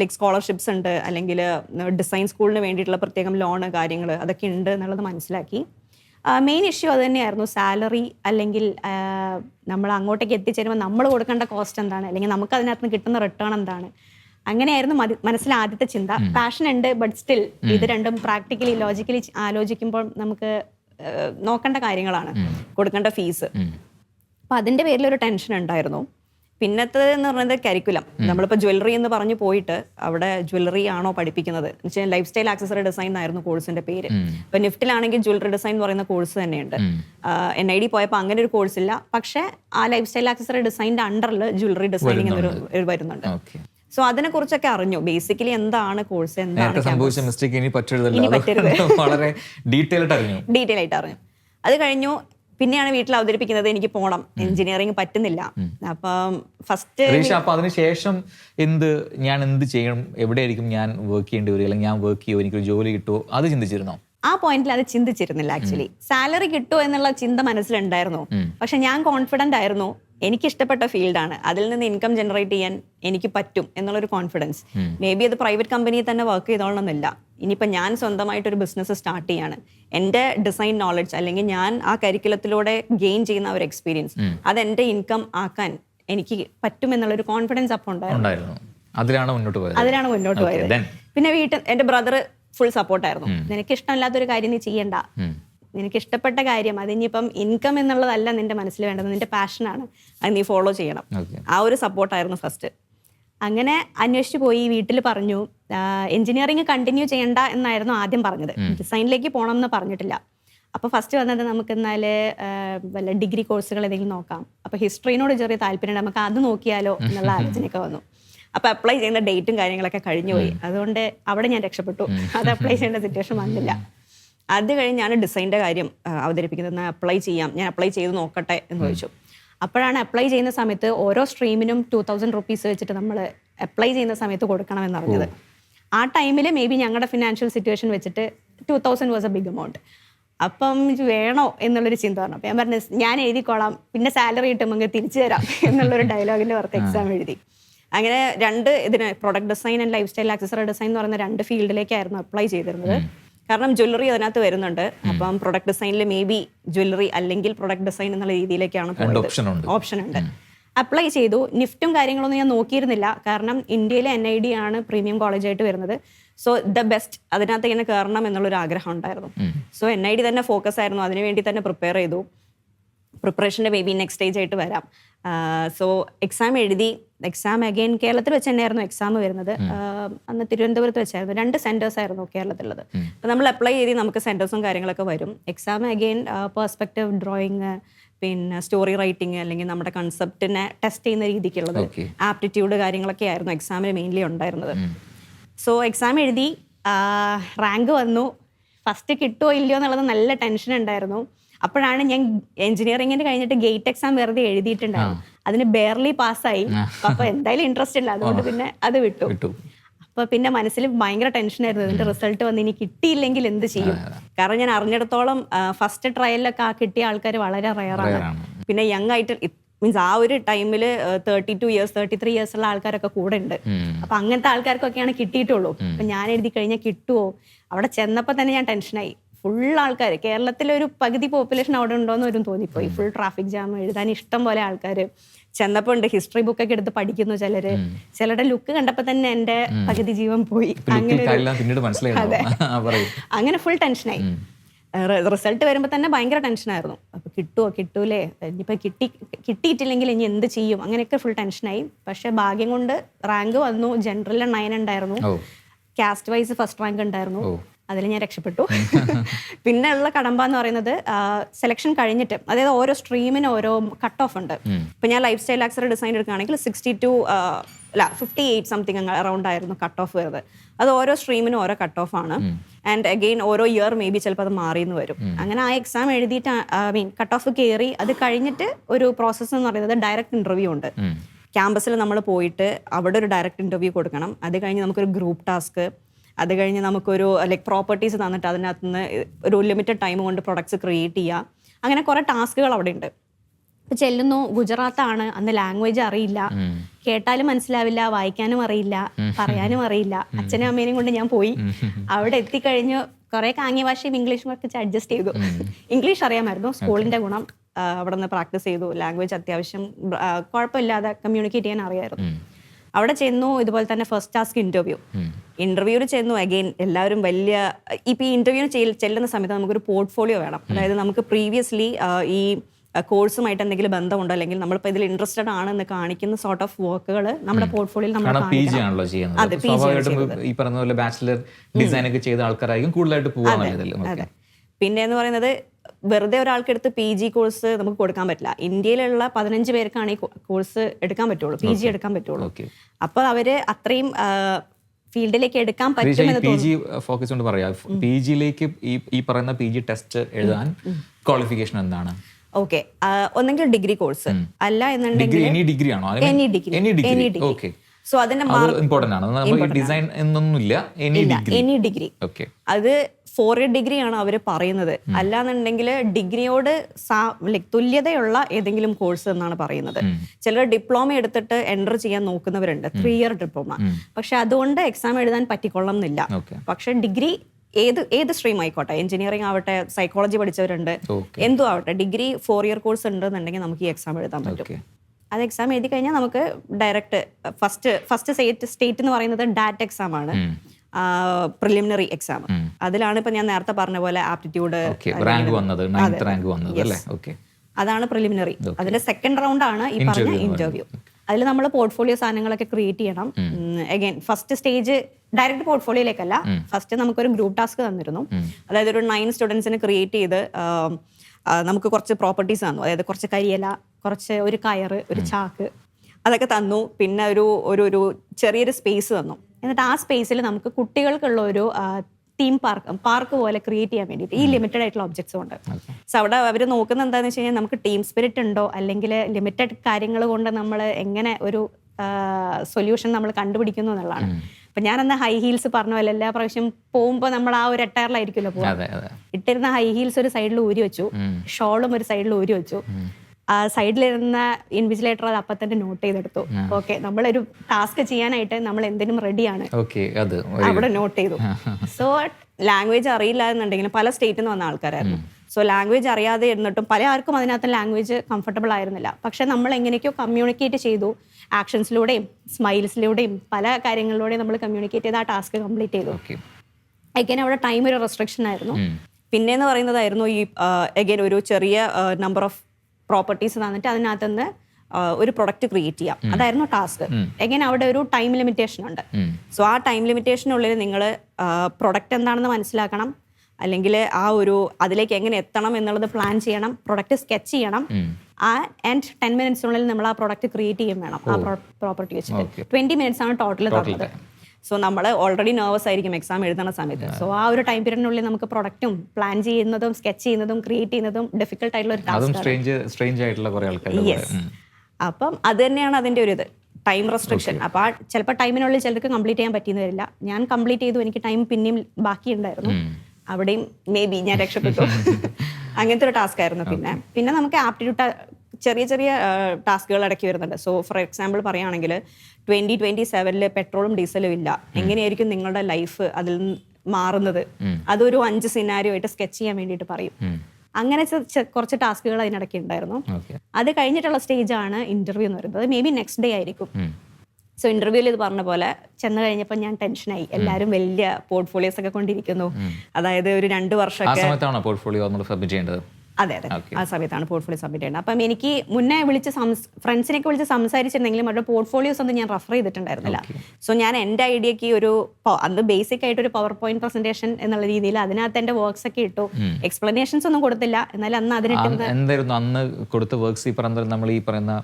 ലൈക്ക് സ്കോളർഷിപ്സ് ഉണ്ട് അല്ലെങ്കിൽ ഡിസൈൻ സ്കൂളിന് വേണ്ടിയിട്ടുള്ള പ്രത്യേകം ലോണ് കാര്യങ്ങൾ അതൊക്കെ ഉണ്ട് എന്നുള്ളത് മനസ്സിലാക്കി. മെയിൻ ഇഷ്യൂ അത് തന്നെയായിരുന്നു സാലറി അല്ലെങ്കിൽ നമ്മൾ അങ്ങോട്ടേക്ക് എത്തിച്ചേരുമ്പോൾ നമ്മൾ കൊടുക്കേണ്ട കോസ്റ്റ് എന്താണ്? അല്ലെങ്കിൽ നമുക്ക് അതിനകത്ത് നിന്ന് കിട്ടുന്ന റിട്ടേൺ എന്താണ്? അങ്ങനെയായിരുന്നു മനസ്സിൽ ആദ്യത്തെ ചിന്ത. പാഷൻ ഉണ്ട് ബട്ട് സ്റ്റിൽ ഇത് രണ്ടും പ്രാക്ടിക്കലി ലോജിക്കലി ആലോചിക്കുമ്പോൾ നമുക്ക് നോക്കേണ്ട കാര്യങ്ങളാണ്. കൊടുക്കേണ്ട ഫീസ് അപ്പം അതിന്റെ പേരിൽ ഒരു ടെൻഷൻ ഉണ്ടായിരുന്നു. പിന്നത്തെ എന്ന് പറയുന്നത് കരിക്കുലം നമ്മളിപ്പോൾ ജ്വല്ലറി എന്ന് പറഞ്ഞു പോയിട്ട് അവിടെ ജ്വല്ലറി ആണോ പഠിപ്പിക്കുന്നത്? എന്ന് വെച്ചാൽ ലൈഫ് സ്റ്റൈൽ ആക്സസറി ഡിസൈൻ എന്നായിരുന്നു കോഴ്സിന്റെ പേര്. ഇപ്പൊ നിഫ്റ്റിലാണെങ്കിൽ ജ്വല്ലറി ഡിസൈൻ എന്ന് പറയുന്ന കോഴ്സ് തന്നെയുണ്ട്. എൻ ഐ ഡി പോയപ്പോൾ അങ്ങനെ ഒരു കോഴ്സ് ഇല്ല. പക്ഷേ ആ ലൈഫ് സ്റ്റൈൽ ആക്സസറി ഡിസൈനിന്റെ അണ്ടറിൽ ജ്വല്ലറി ഡിസൈനിങ് എന്നൊരു വരുന്നുണ്ട്. സോ അതിനെ കുറിച്ചൊക്കെ അറിഞ്ഞു. ബേസിക്കലി എന്താണ് കോഴ്സ് എന്താണ് സംഭവിച്ച മിസ്റ്റേക്ക് ഇനി പറ്റരുത്. വളരെ ഡീറ്റെയിൽ ആയിട്ട് അറിഞ്ഞു. അത് കഴിഞ്ഞു. പിന്നെയാണ് വീട്ടിൽ അവതരിപ്പിക്കുന്നത് എനിക്ക് പോണം. എഞ്ചിനീയറിംഗ് പറ്റുന്നില്ല. അപ്പം ഫസ്റ്റ് അപ്പൊ അതിനുശേഷം എന്ത് ഞാൻ എന്ത് ചെയ്യണം? എവിടെയായിരിക്കും ഞാൻ വർക്ക് ചെയ്യേണ്ടി വരിക? അല്ലെങ്കിൽ ഞാൻ വർക്ക് ചെയ്യുമോ എനിക്കൊരു ജോലി കിട്ടുമോ അത് ചിന്തിച്ചിരുന്നോ? ആ പോയിന്റിൽ അത് ചിന്തിച്ചിരുന്നില്ല ആക്ച്വലി സാലറി കിട്ടുമോ എന്നുള്ള ചിന്ത മനസ്സിലുണ്ടായിരുന്നു. പക്ഷെ ഞാൻ കോൺഫിഡന്റ് ആയിരുന്നു. എനിക്ക് ഇഷ്ടപ്പെട്ട ഫീൽഡാണ്. അതിൽ നിന്ന് ഇൻകം ജനറേറ്റ് ചെയ്യാൻ എനിക്ക് പറ്റും എന്നുള്ളൊരു കോൺഫിഡൻസ് മേ ബി അത് പ്രൈവറ്റ് കമ്പനിയിൽ തന്നെ വർക്ക് ചെയ്തോളണമെന്നില്ല. ഇനിയിപ്പോൾ ഞാൻ സ്വന്തമായിട്ടൊരു ബിസിനസ് സ്റ്റാർട്ട് ചെയ്യാണ്. എന്റെ ഡിസൈൻ നോളജ് അല്ലെങ്കിൽ ഞാൻ ആ കരിക്കുലത്തിലൂടെ ഗെയിൻ ചെയ്യുന്ന ഒരു എക്സ്പീരിയൻസ് അത് എന്റെ ഇൻകം ആക്കാൻ എനിക്ക് പറ്റും എന്നുള്ളൊരു കോൺഫിഡൻസ് അപ്പോൾ ഉണ്ടായിരുന്നു. അതിലാണ് മുന്നോട്ട് പോയത്. അതിലാണ് മുന്നോട്ട് പോയത്. പിന്നെ വീട്ടിൽ എന്റെ ബ്രദർ ഫുൾ സപ്പോർട്ടായിരുന്നു നിനക്ക് ഇഷ്ടമില്ലാത്തൊരു കാര്യം നീ ചെയ്യണ്ട. നിനക്ക് ഇഷ്ടപ്പെട്ട കാര്യം അതിനിപ്പം ഇൻകം എന്നുള്ളതല്ല നിന്റെ മനസ്സിൽ വേണ്ടത് നിന്റെ പാഷനാണ് അത് നീ ഫോളോ ചെയ്യണം. ആ ഒരു സപ്പോർട്ടായിരുന്നു ഫസ്റ്റ് അങ്ങനെ അന്വേഷിച്ചു പോയി വീട്ടിൽ പറഞ്ഞു എഞ്ചിനീയറിംഗ് കണ്ടിന്യൂ ചെയ്യണ്ട എന്നായിരുന്നു ആദ്യം പറഞ്ഞത്. ഡിസൈനിലേക്ക് പോകണം എന്ന് പറഞ്ഞിട്ടില്ല. അപ്പോൾ ഫസ്റ്റ് വന്നത് നമുക്ക് എന്നാൽ വല്ല ഡിഗ്രി കോഴ്സുകൾ ഏതെങ്കിലും നോക്കാം. അപ്പോൾ ഹിസ്റ്ററിനോട് ചെറിയ താല്പര്യം നമുക്ക് അത് നോക്കിയാലോ എന്നുള്ള ആലോചനയൊക്കെ വന്നു. അപ്പോൾ അപ്ലൈ ചെയ്യുന്ന ഡേറ്റും കാര്യങ്ങളൊക്കെ കഴിഞ്ഞു പോയി അതുകൊണ്ട് അവിടെ ഞാൻ രക്ഷപ്പെട്ടു. അത് അപ്ലൈ ചെയ്യേണ്ട സിറ്റുവേഷൻ വന്നില്ല. അത് ഞാൻ ഡിസൈന്റെ കാര്യം അവതരിപ്പിക്കുന്നത്. അപ്ലൈ ചെയ്യാം. ഞാൻ അപ്ലൈ ചെയ്ത് നോക്കട്ടെ എന്ന് ചോദിച്ചു. അപ്പോഴാണ് അപ്ലൈ ചെയ്യുന്ന സമയത്ത് ഓരോ സ്ട്രീമിനും ടു തൗസൻഡ് റുപ്പീസ് വെച്ചിട്ട് നമ്മൾ അപ്ലൈ ചെയ്യുന്ന സമയത്ത് കൊടുക്കണമെന്ന് പറഞ്ഞത്. ആ ടൈമിൽ മേ ബി ഞങ്ങളുടെ ഫിനാൻഷ്യൽ സിറ്റുവേഷൻ വെച്ചിട്ട് two thousand was a big amount അപ്പം ഇത് വേണോ എന്നുള്ളൊരു ചിന്ത പറഞ്ഞു അപ്പം ഞാൻ പറഞ്ഞു ഞാൻ എഴുതിക്കോളാം. പിന്നെ സാലറി കിട്ടുമ്പോൾ തിരിച്ചു തരാം. എന്നുള്ളൊരു ഡയലോഗിന്റെ പുറത്ത് എക്സാം എഴുതി. അങ്ങനെ രണ്ട് ഇതിന് product design and lifestyle accessory design എന്ന് പറയുന്ന രണ്ട് ഫീൽഡിലേക്കായിരുന്നു അപ്ലൈ ചെയ്തിരുന്നത്. കാരണം ജ്വല്ലറി അതിനകത്ത് വരുന്നുണ്ട്. അപ്പം പ്രൊഡക്റ്റ് ഡിസൈനിൽ മേ ബി ജ്വല്ലറി അല്ലെങ്കിൽ പ്രൊഡക്റ്റ് ഡിസൈൻ എന്നുള്ള രീതിയിലേക്കാണ് ഓപ്ഷൻ ഉണ്ട്. ഓപ്ഷൻ ഉണ്ട്. അപ്ലൈ ചെയ്തു. നിഫ്റ്റും കാര്യങ്ങളൊന്നും ഞാൻ നോക്കിയിരുന്നില്ല. കാരണം ഇന്ത്യയിലെ എൻ ഐ ഡി ആണ് പ്രീമിയം കോളേജായിട്ട് വരുന്നത്. സോ ദ ബെസ്റ്റ് അതിനകത്ത് ഇങ്ങനെ കയറണം എന്നുള്ളൊരു ആഗ്രഹം ഉണ്ടായിരുന്നു. സോ എൻ ഐ ഡി തന്നെ ഫോക്കസ് ആയിരുന്നു. അതിനുവേണ്ടി തന്നെ പ്രിപ്പയർ ചെയ്തു. പ്രിപ്പറേഷന്റെ മേ ബി നെക്സ്റ്റ് സ്റ്റേജ് ആയിട്ട് വരാം. സോ എക്സാം എഴുതി എക്സാം അഗെയിൻ കേരളത്തിൽ വെച്ച് തന്നെയായിരുന്നു എക്സാം വരുന്നത് അന്ന് തിരുവനന്തപുരത്ത് വെച്ചായിരുന്നു. രണ്ട് സെന്റേഴ്സ് ആയിരുന്നു കേരളത്തിലുള്ളത്. അപ്പോൾ നമ്മൾ അപ്ലൈ ചെയ്ത് നമുക്ക് സെന്റേഴ്സും കാര്യങ്ങളൊക്കെ വരും. എക്സാം അഗെയിൻ പെർസ്പെക്റ്റീവ് ഡ്രോയിങ് പിന്നെ സ്റ്റോറി റൈറ്റിംഗ് അല്ലെങ്കിൽ നമ്മുടെ കൺസെപ്റ്റിനെ ടെസ്റ്റ് ചെയ്യുന്ന രീതിക്കുള്ളത്. ആപ്റ്റിറ്റ്യൂഡ് കാര്യങ്ങളൊക്കെ ആയിരുന്നു എക്സാമിന് മെയിൻലി ഉണ്ടായിരുന്നത്. സോ എക്സാം എഴുതി റാങ്ക് വന്നു. ഫസ്റ്റ് കിട്ടുമോ ഇല്ലയോ എന്നുള്ളത് നല്ല ടെൻഷൻ ഉണ്ടായിരുന്നു. അപ്പോഴാണ് ഞാൻ എഞ്ചിനീയറിംഗിന് കഴിഞ്ഞിട്ട് ഗേറ്റ് എക്സാം വെറുതെ എഴുതിയിട്ടുണ്ടായിരുന്നു. അതിന് ബെയർലി പാസ്സായി. അപ്പൊ എന്തായാലും ഇൻട്രസ്റ്റ് ഇല്ല അതുകൊണ്ട് പിന്നെ അത് വിട്ടു. അപ്പൊ പിന്നെ മനസ്സിൽ ഭയങ്കര ടെൻഷനായിരുന്നു ഇതിന്റെ റിസൾട്ട് വന്ന് ഇനി കിട്ടിയില്ലെങ്കിൽ എന്ത് ചെയ്യും? കാരണം ഞാൻ അറിഞ്ഞിടത്തോളം ഫസ്റ്റ് ട്രയലിലൊക്കെ ആ കിട്ടിയ ആൾക്കാർ വളരെ റയറാണ്. പിന്നെ യങ് ആയിട്ട് മീൻസ് ആ ഒരു ടൈമിൽ thirty two years thirty three years ഉള്ള ആൾക്കാരൊക്കെ കൂടെ ഉണ്ട്. അപ്പൊ അങ്ങനത്തെ ആൾക്കാർക്കൊക്കെയാണ് കിട്ടിയിട്ടുള്ളൂ. അപ്പൊ ഞാൻ എഴുതി കഴിഞ്ഞാൽ കിട്ടുമോ അവിടെ ചെന്നപ്പോൾ തന്നെ ഞാൻ ടെൻഷനായി ഫുൾ ആൾക്കാർ കേരളത്തിലെ ഒരു പകുതി പോപ്പുലേഷൻ അവിടെ ഉണ്ടോയെന്ന് വരും തോന്നിപ്പോയി. ഫുൾ ട്രാഫിക് ജാം എഴുതാൻ ഇഷ്ടം പോലെ ആൾക്കാർ ചെന്നപ്പോൾ ഉണ്ട് ഹിസ്റ്ററി ബുക്കൊക്കെ എടുത്ത് പഠിക്കുന്നു ചിലര്. ചിലരുടെ ലുക്ക് കണ്ടപ്പോൾ തന്നെ എന്റെ പകുതി ജീവൻ പോയി. അങ്ങനെ അങ്ങനെ ഫുൾ ടെൻഷനായി റിസൾട്ട് വരുമ്പോൾ തന്നെ ഭയങ്കര ടെൻഷനായിരുന്നു അപ്പോൾ കിട്ടുമോ കിട്ടൂലേ? ഇനിയിപ്പോൾ കിട്ടി കിട്ടിയിട്ടില്ലെങ്കിൽ ഇനി എന്ത് ചെയ്യും? അങ്ങനെയൊക്കെ ഫുൾ ടെൻഷനായി പക്ഷെ ഭാഗ്യം കൊണ്ട് റാങ്ക് വന്നു. ജനറലിൽ നയൻ ഉണ്ടായിരുന്നു. കാസ്റ്റ് വൈസ് ഫസ്റ്റ് റാങ്ക് ഉണ്ടായിരുന്നു. അതിൽ ഞാൻ രക്ഷപ്പെട്ടു. പിന്നെ ഉള്ള കടമ്പ എന്ന് പറയുന്നത് സെലക്ഷൻ കഴിഞ്ഞിട്ട് അതായത് ഓരോ സ്ട്രീമിന് ഓരോ കട്ട് ഓഫ് ഉണ്ട് ഇപ്പൊ ഞാൻ ലൈഫ് സ്റ്റൈൽ ആക്സറി ഡിസൈൻ എടുക്കുകയാണെങ്കിൽ സിക്സ്റ്റി ടു അല്ല ഫിഫ്റ്റി എയ്റ്റ് സംതിങ് അറൗണ്ട് ആയിരുന്നു കട്ട് ഓഫ് വരുന്നത്. അത് ഓരോ സ്ട്രീമിനും ഓരോ കട്ട് ഓഫ് ആണ് ആൻഡ് അഗെയിൻ ഓരോ ഇയർ മേ ബി ചിലപ്പോൾ അത് മാറിയെന്ന് വരും. അങ്ങനെ ആ എക്സാം എഴുതിയിട്ട് ഐ മീൻ കട്ട് ഓഫ് കയറി അത് കഴിഞ്ഞിട്ട് ഒരു പ്രോസസ്സ് എന്ന് പറയുന്നത് ഡയറക്റ്റ് ഇന്റർവ്യൂ ഉണ്ട്. ക്യാമ്പസിൽ നമ്മൾ പോയിട്ട് അവിടെ ഒരു ഡയറക്റ്റ് ഇന്റർവ്യൂ കൊടുക്കണം. അത് കഴിഞ്ഞ് നമുക്കൊരു ഗ്രൂപ്പ് ടാസ്ക് അത് കഴിഞ്ഞ് നമുക്കൊരു ലൈക് പ്രോപ്പർട്ടീസ് തന്നിട്ട് അതിനകത്ത് നിന്ന് ഒരു ലിമിറ്റഡ് ടൈം കൊണ്ട് പ്രൊഡക്ട്സ് ക്രിയേറ്റ് ചെയ്യുക അങ്ങനെ കുറേ ടാസ്കുകൾ അവിടെ ഉണ്ട് ഇപ്പം ചെല്ലുന്നു ഗുജറാത്താണ്. അന്ന് ലാംഗ്വേജ് അറിയില്ല. കേട്ടാലും മനസ്സിലാവില്ല വായിക്കാനും അറിയില്ല പറയാനും അറിയില്ല. അച്ഛനും അമ്മേനെയും കൊണ്ട് ഞാൻ പോയി. അവിടെ എത്തിക്കഴിഞ്ഞ് കുറെ കാങ്ങിയ ഭാഷയും ഇംഗ്ലീഷും ഒക്കെ അഡ്ജസ്റ്റ് ചെയ്തു. ഇംഗ്ലീഷ് അറിയാമായിരുന്നു. സ്കൂളിന്റെ ഗുണം അവിടെ നിന്ന് പ്രാക്ടീസ് ചെയ്തു. ലാംഗ്വേജ് അത്യാവശ്യം കുഴപ്പമില്ലാതെ കമ്മ്യൂണിക്കേറ്റ് ചെയ്യാൻ അറിയായിരുന്നു. അവിടെ ചെന്നു ഇതുപോലെ തന്നെ ഫസ്റ്റ് ടാസ്ക് ഇന്റർവ്യൂ ഇന്റർവ്യൂവിൽ ചെന്നു. അഗെയിൻ എല്ലാവരും വലിയ ഇപ്പം ഈ ഇന്റർവ്യൂ ചെല്ലുന്ന സമയത്ത് നമുക്കൊരു പോർട്ട്ഫോളിയോ വേണം. അതായത് നമുക്ക് പ്രീവിയസ്ലി ഈ കോഴ്സുമായിട്ട് എന്തെങ്കിലും ബന്ധമുണ്ടോ? അല്ലെങ്കിൽ നമ്മളിപ്പോൾ ഇതിൽ ഇൻട്രസ്റ്റഡ് ആണെന്ന് കാണിക്കുന്ന സോർട്ട് ഓഫ് വർക്കുകൾ നമ്മുടെ പോർട്ട്ഫോളിയോയിൽ നമ്മൾ ആണല്ലോ ചെയ്യുന്നത്. സ്വാഭാവികമായിട്ടും ഈ പറഞ്ഞ പോലെ ബാച്ചിലർ ഡിസൈൻ ഒക്കെ ചെയ്ത ആൾക്കാരായിരിക്കും കൂടുതലായിട്ട് പോകാൻ അതെ. പിന്നെ എന്ന് പറയുന്നത് വെറുതെ ഒരാൾക്ക് എടുത്ത് പി ജി കോഴ്സ് നമുക്ക് കൊടുക്കാൻ പറ്റില്ല. ഇന്ത്യയിലുള്ള പതിനഞ്ച് പേർക്കാണ് ഈ കോഴ്സ് എടുക്കാൻ പറ്റുള്ളൂ. പി ജി എടുക്കാൻ പറ്റുള്ളൂ. അപ്പൊ അവർ അത്രയും ഫീൽഡിലേക്ക് എടുക്കാൻ പറ്റും പി ജിയിലേക്ക് ഈ പറയുന്ന പി ജി ടെസ്റ്റ് എഴുതാൻ ക്വാളിഫിക്കേഷൻ എന്താണ്? ഓക്കെ ഒന്നെങ്കിൽ ഡിഗ്രി കോഴ്സ് അല്ല എന്നുണ്ടെങ്കിൽ എനി ഡിഗ്രി ആണോ? Any degree any degree okay so അതിന്റെ അത് ഇമ്പോർട്ടന്റ് ആണ്. ഡിസൈൻ എന്നൊന്നുമില്ല എനി ഡിഗ്രി അത് ഫോർ ഇയർ ഡിഗ്രി ആണ് അവർ പറയുന്നത് അല്ലാന്നുണ്ടെങ്കിൽ ഡിഗ്രിയോട് ലൈക് തുല്യതയുള്ള ഏതെങ്കിലും കോഴ്സ് എന്നാണ് പറയുന്നത്. ചിലർ ഡിപ്ലോമ എടുത്തിട്ട് എന്റർ ചെയ്യാൻ നോക്കുന്നവരുണ്ട്. ത്രീ ഇയർ ഡിപ്ലോമ പക്ഷെ അതുകൊണ്ട് എക്സാം എഴുതാൻ പറ്റിക്കൊള്ളണം എന്നില്ല. പക്ഷെ ഡിഗ്രി ഏത് ഏത് സ്ട്രീം ആയിക്കോട്ടെ? എഞ്ചിനീയറിംഗ് ആവട്ടെ സൈക്കോളജി പഠിച്ചവരുണ്ട്. എന്തോ ആവട്ടെ ഡിഗ്രി ഫോർ ഇയർ കോഴ്സ് ഉണ്ടെന്നുണ്ടെങ്കിൽ നമുക്ക് ഈ എക്സാം എഴുതാൻ പറ്റും. അത് എക്സാം എഴുതി കഴിഞ്ഞാൽ നമുക്ക് ഡയറക്റ്റ് ഫസ്റ്റ് ഫസ്റ്റ് സ്റ്റേറ്റ് എന്ന് പറയുന്നത് ഡാറ്റ് എക്സാം ആണ്. പ്രിലിമിനറി എക്സാം അതിലാണ് ഇപ്പൊ ഞാൻ നേരത്തെ പറഞ്ഞ പോലെ ആപ്റ്റിറ്റ്യൂഡ് റാങ്ക് വന്നത് റാങ്ക് വന്നത് അല്ലേ? ഓക്കെ അതാണ് പ്രിലിമിനറി അതിന്റെ സെക്കൻഡ് റൗണ്ട് ആണ് ഈ പറഞ്ഞ ഇന്റർവ്യൂ അതിൽ നമ്മൾ പോർട്ട്ഫോളിയോ സാധനങ്ങളൊക്കെ ക്രിയേറ്റ് ചെയ്യണം. അഗൈൻ ഫസ്റ്റ് സ്റ്റേജ് ഡയറക്റ്റ് പോർട്ട്ഫോളിയോയിലേക്കല്ല ഫസ്റ്റ് നമുക്കൊരു ഗ്രൂപ്പ് ടാസ്ക് തന്നിരുന്നു. അതായത് ഒരു നയൻ സ്റ്റുഡൻസിന് ക്രിയേറ്റ് ചെയ്ത് നമുക്ക് കുറച്ച് പ്രോപ്പർട്ടീസ് തന്നു. അതായത് കുറച്ച് കരിയല കുറച്ച് ഒരു കയറ് ഒരു ചാക്ക് അതൊക്കെ തന്നു. പിന്നെ ഒരു ഒരു ചെറിയൊരു സ്പേസ് തന്നു. എന്നിട്ട് ആ സ്പേസിൽ നമുക്ക് കുട്ടികൾക്കുള്ള ഒരു തീം പാർക്ക് പാർക്ക് പോലെ ക്രിയേറ്റ് ചെയ്യാൻ വേണ്ടിയിട്ട് ഈ ലിമിറ്റഡ് ആയിട്ടുള്ള ഒബ്ജക്ട്സ് ഉണ്ട്. സോ അവിടെ അവർ നോക്കുന്നത് എന്താണെന്ന് വെച്ച് കഴിഞ്ഞാൽ നമുക്ക് ടീം സ്പിരിറ്റ് ഉണ്ടോ? അല്ലെങ്കിൽ ലിമിറ്റഡ് കാര്യങ്ങൾ കൊണ്ട് നമ്മൾ എങ്ങനെ ഒരു സൊല്യൂഷൻ നമ്മൾ കണ്ടുപിടിക്കുന്നു എന്നുള്ളതാണ്. അപ്പൊ ഞാൻ അന്ന് ഹൈ ഹീൽസ് പറഞ്ഞ പോലെ എല്ലാ പ്രാവശ്യം പോകുമ്പോൾ നമ്മൾ ആ ഒരു എട്ടയറിലായിരിക്കുമല്ലോ പോകുന്നത് ഇട്ടിരുന്ന ഹൈ ഹീൽസ് ഒരു സൈഡിൽ ഊരി വെച്ചു. ഷോളും ഒരു സൈഡിൽ ഊരി വെച്ചു. സൈഡിലിരുന്ന ഇൻവിജിലേറ്റർ അത് അപ്പം തന്നെ നോട്ട് ചെയ്തെടുത്തു. ഓക്കെ നമ്മളൊരു ടാസ്ക് ചെയ്യാനായിട്ട് നമ്മൾ എന്തിനും റെഡിയാണ് അവിടെ നോട്ട് ചെയ്തു. സോ ലാംഗ്വേജ് അറിയില്ല എന്നുണ്ടെങ്കിലും പല സ്റ്റേറ്റിൽ നിന്ന് വന്ന ആൾക്കാരായിരുന്നു. സോ ലാംഗ്വേജ് അറിയാതെ ഇരുന്നിട്ടും പല ആർക്കും അതിനകത്ത് ലാംഗ്വേജ് കംഫർട്ടബിൾ ആയിരുന്നില്ല. പക്ഷെ നമ്മൾ എങ്ങനെയൊക്കെയോ കമ്മ്യൂണിക്കേറ്റ് ചെയ്തു. ആക്ഷൻസിലൂടെയും സ്മൈൽസിലൂടെയും പല കാര്യങ്ങളിലൂടെയും നമ്മൾ കമ്മ്യൂണിക്കേറ്റ് ചെയ്ത് ആ ടാസ്ക് കംപ്ലീറ്റ് ചെയ്തു. എഗൈൻ അവിടെ ടൈം ഒരു റെസ്ട്രിക്ഷൻ ആയിരുന്നു. പിന്നെന്ന് പറയുന്നതായിരുന്നു ഈ അഗൈൻ ഒരു ചെറിയ നമ്പർ ഓഫ് പ്രോപ്പർട്ടീസ് തന്നിട്ട് അതിനകത്തുനിന്ന് ഒരു പ്രൊഡക്റ്റ് ക്രിയേറ്റ് ചെയ്യാം. അതായിരുന്നു ടാസ്ക്. എങ്ങനെ അവിടെ ഒരു ടൈം ലിമിറ്റേഷൻ ഉണ്ട്? സോ ആ ടൈം ലിമിറ്റേഷനുള്ളിൽ നിങ്ങൾ പ്രൊഡക്റ്റ് എന്താണെന്ന് മനസ്സിലാക്കണം. അല്ലെങ്കിൽ ആ ഒരു അതിലേക്ക് എങ്ങനെ എത്തണം എന്നുള്ളത് പ്ലാൻ ചെയ്യണം. പ്രൊഡക്റ്റ് സ്കെച്ച് ചെയ്യണം. ആ ആൻഡ് ടെൻ മിനിറ്റ്സിനുള്ളിൽ നമ്മൾ ആ പ്രൊഡക്റ്റ് ക്രിയേറ്റ് ചെയ്യും വേണം. ആ പ്രോപ്പർട്ടി വെച്ചിട്ട്. ട്വന്റി മിനിറ്റ്സ് ആണ് ടോട്ടൽ തന്നത്. സോ നമ്മൾ ഓൾറെഡി നെർവസ് ആയിരിക്കും എക്സാം എഴുതുന്ന സമയത്ത്. സോ ആ ഒരു ടൈം പീരീഡിനുള്ളിൽ നമുക്ക് പ്രൊഡക്റ്റും പ്ലാൻ ചെയ്യുന്നതും സ്കെച്ച് ചെയ്യുന്നതും ക്രിയേറ്റ് ചെയ്യുന്നതും ഡിഫിക്കൽട്ട് ആയിട്ടുള്ള ഒരു ടാസ്ക് യെസ് അപ്പം അത് തന്നെയാണ് അതിന്റെ ഒരു ഇത്. ടൈം റെസ്ട്രിക്ഷൻ അപ്പോൾ ആ ചിലപ്പോൾ ടൈമിനുള്ളിൽ ചിലർക്ക് കംപ്ലീറ്റ് ചെയ്യാൻ പറ്റിയെന്ന് വരില്ല ഞാൻ കംപ്ലീറ്റ് ചെയ്തു എനിക്ക് ടൈം പിന്നെയും ബാക്കിയുണ്ടായിരുന്നു. അവിടെയും മേ ബി ഞാൻ രക്ഷപ്പെട്ടു. അങ്ങനത്തെ ഒരു ടാസ്ക് ആയിരുന്നു പിന്നെ. പിന്നെ നമുക്ക് ആപ്റ്റിറ്റ്യൂഡ് ചെറിയ ചെറിയ ടാസ്കുകൾ ഇടയ്ക്ക് വരുന്നുണ്ട്. സോ ഫോർ എക്സാമ്പിൾ പറയുകയാണെങ്കിൽ ട്വന്റി ട്വന്റി സെവനിൽ പെട്രോളും ഡീസലും ഇല്ല. എങ്ങനെയായിരിക്കും നിങ്ങളുടെ ലൈഫ് അതിൽ നിന്ന് മാറുന്നത്? അതൊരു അഞ്ച് സിനാരിയോ ആയിട്ട് സ്കെച്ച് ചെയ്യാൻ വേണ്ടിയിട്ട് പറയും. അങ്ങനെ കുറച്ച് ടാസ്കുകൾ അതിനിടയ്ക്ക് ഉണ്ടായിരുന്നു അത് കഴിഞ്ഞിട്ടുള്ള സ്റ്റേജാണ് ഇന്റർവ്യൂ എന്ന് പറയുന്നത്. മേ ബി നെക്സ്റ്റ് ഡേ ആയിരിക്കും സോ ഇന്റർവ്യൂവിൽ ഇത് പറഞ്ഞ പോലെ ചെന്ന് കഴിഞ്ഞപ്പോൾ ഞാൻ ടെൻഷനായി എല്ലാവരും വലിയ പോർട്ട്ഫോളിയോസ് ഒക്കെ കൊണ്ടിരിക്കുന്നു. അതായത് ഒരു രണ്ട് വർഷമൊക്കെ സമയത്താണോ പോർട്ട്ഫോളിയോ നമ്മൾ സബ്മിറ്റ് ചെയ്യേണ്ടത്? അതെ അതെ. ആ സമയത്താണ് പോർട്ട്ഫോളിയോ സബ്മിറ്റ് ചെയ്യുന്നത്. അപ്പം എനിക്ക് മുന്നേ വിളിച്ച് ഫ്രണ്ട്സിനൊക്കെ വിളിച്ച് സംസാരിച്ചിരുന്നെങ്കിലും അവരുടെ പോർട്ട്ഫോളിയോസ് ഒന്നും ഞാൻ റെഫർ ചെയ്തിട്ടുണ്ടായിരുന്നില്ല. സോ ഞാൻ എന്റെ ഐഡിയക്ക് ഒരു അത് ബേസിക് ആയിട്ട് ഒരു പവർ പോയിന്റ് പ്രസന്റേഷൻ എന്നുള്ള രീതിയിൽ അതിനകത്ത് എന്റെ വർക്ക്സ് ഒക്കെ ഇട്ടു. എക്സ്പ്ലനേഷൻസ് ഒന്നും കൊടുത്തില്ല. എന്നാലും അന്ന് അതിനിട്ട് എന്തായിരുന്നു? അന്ന് കൊടുത്ത വർക്ക്സ് ഈ പറഞ്ഞ നമ്മൾ ഈ പറയുന്ന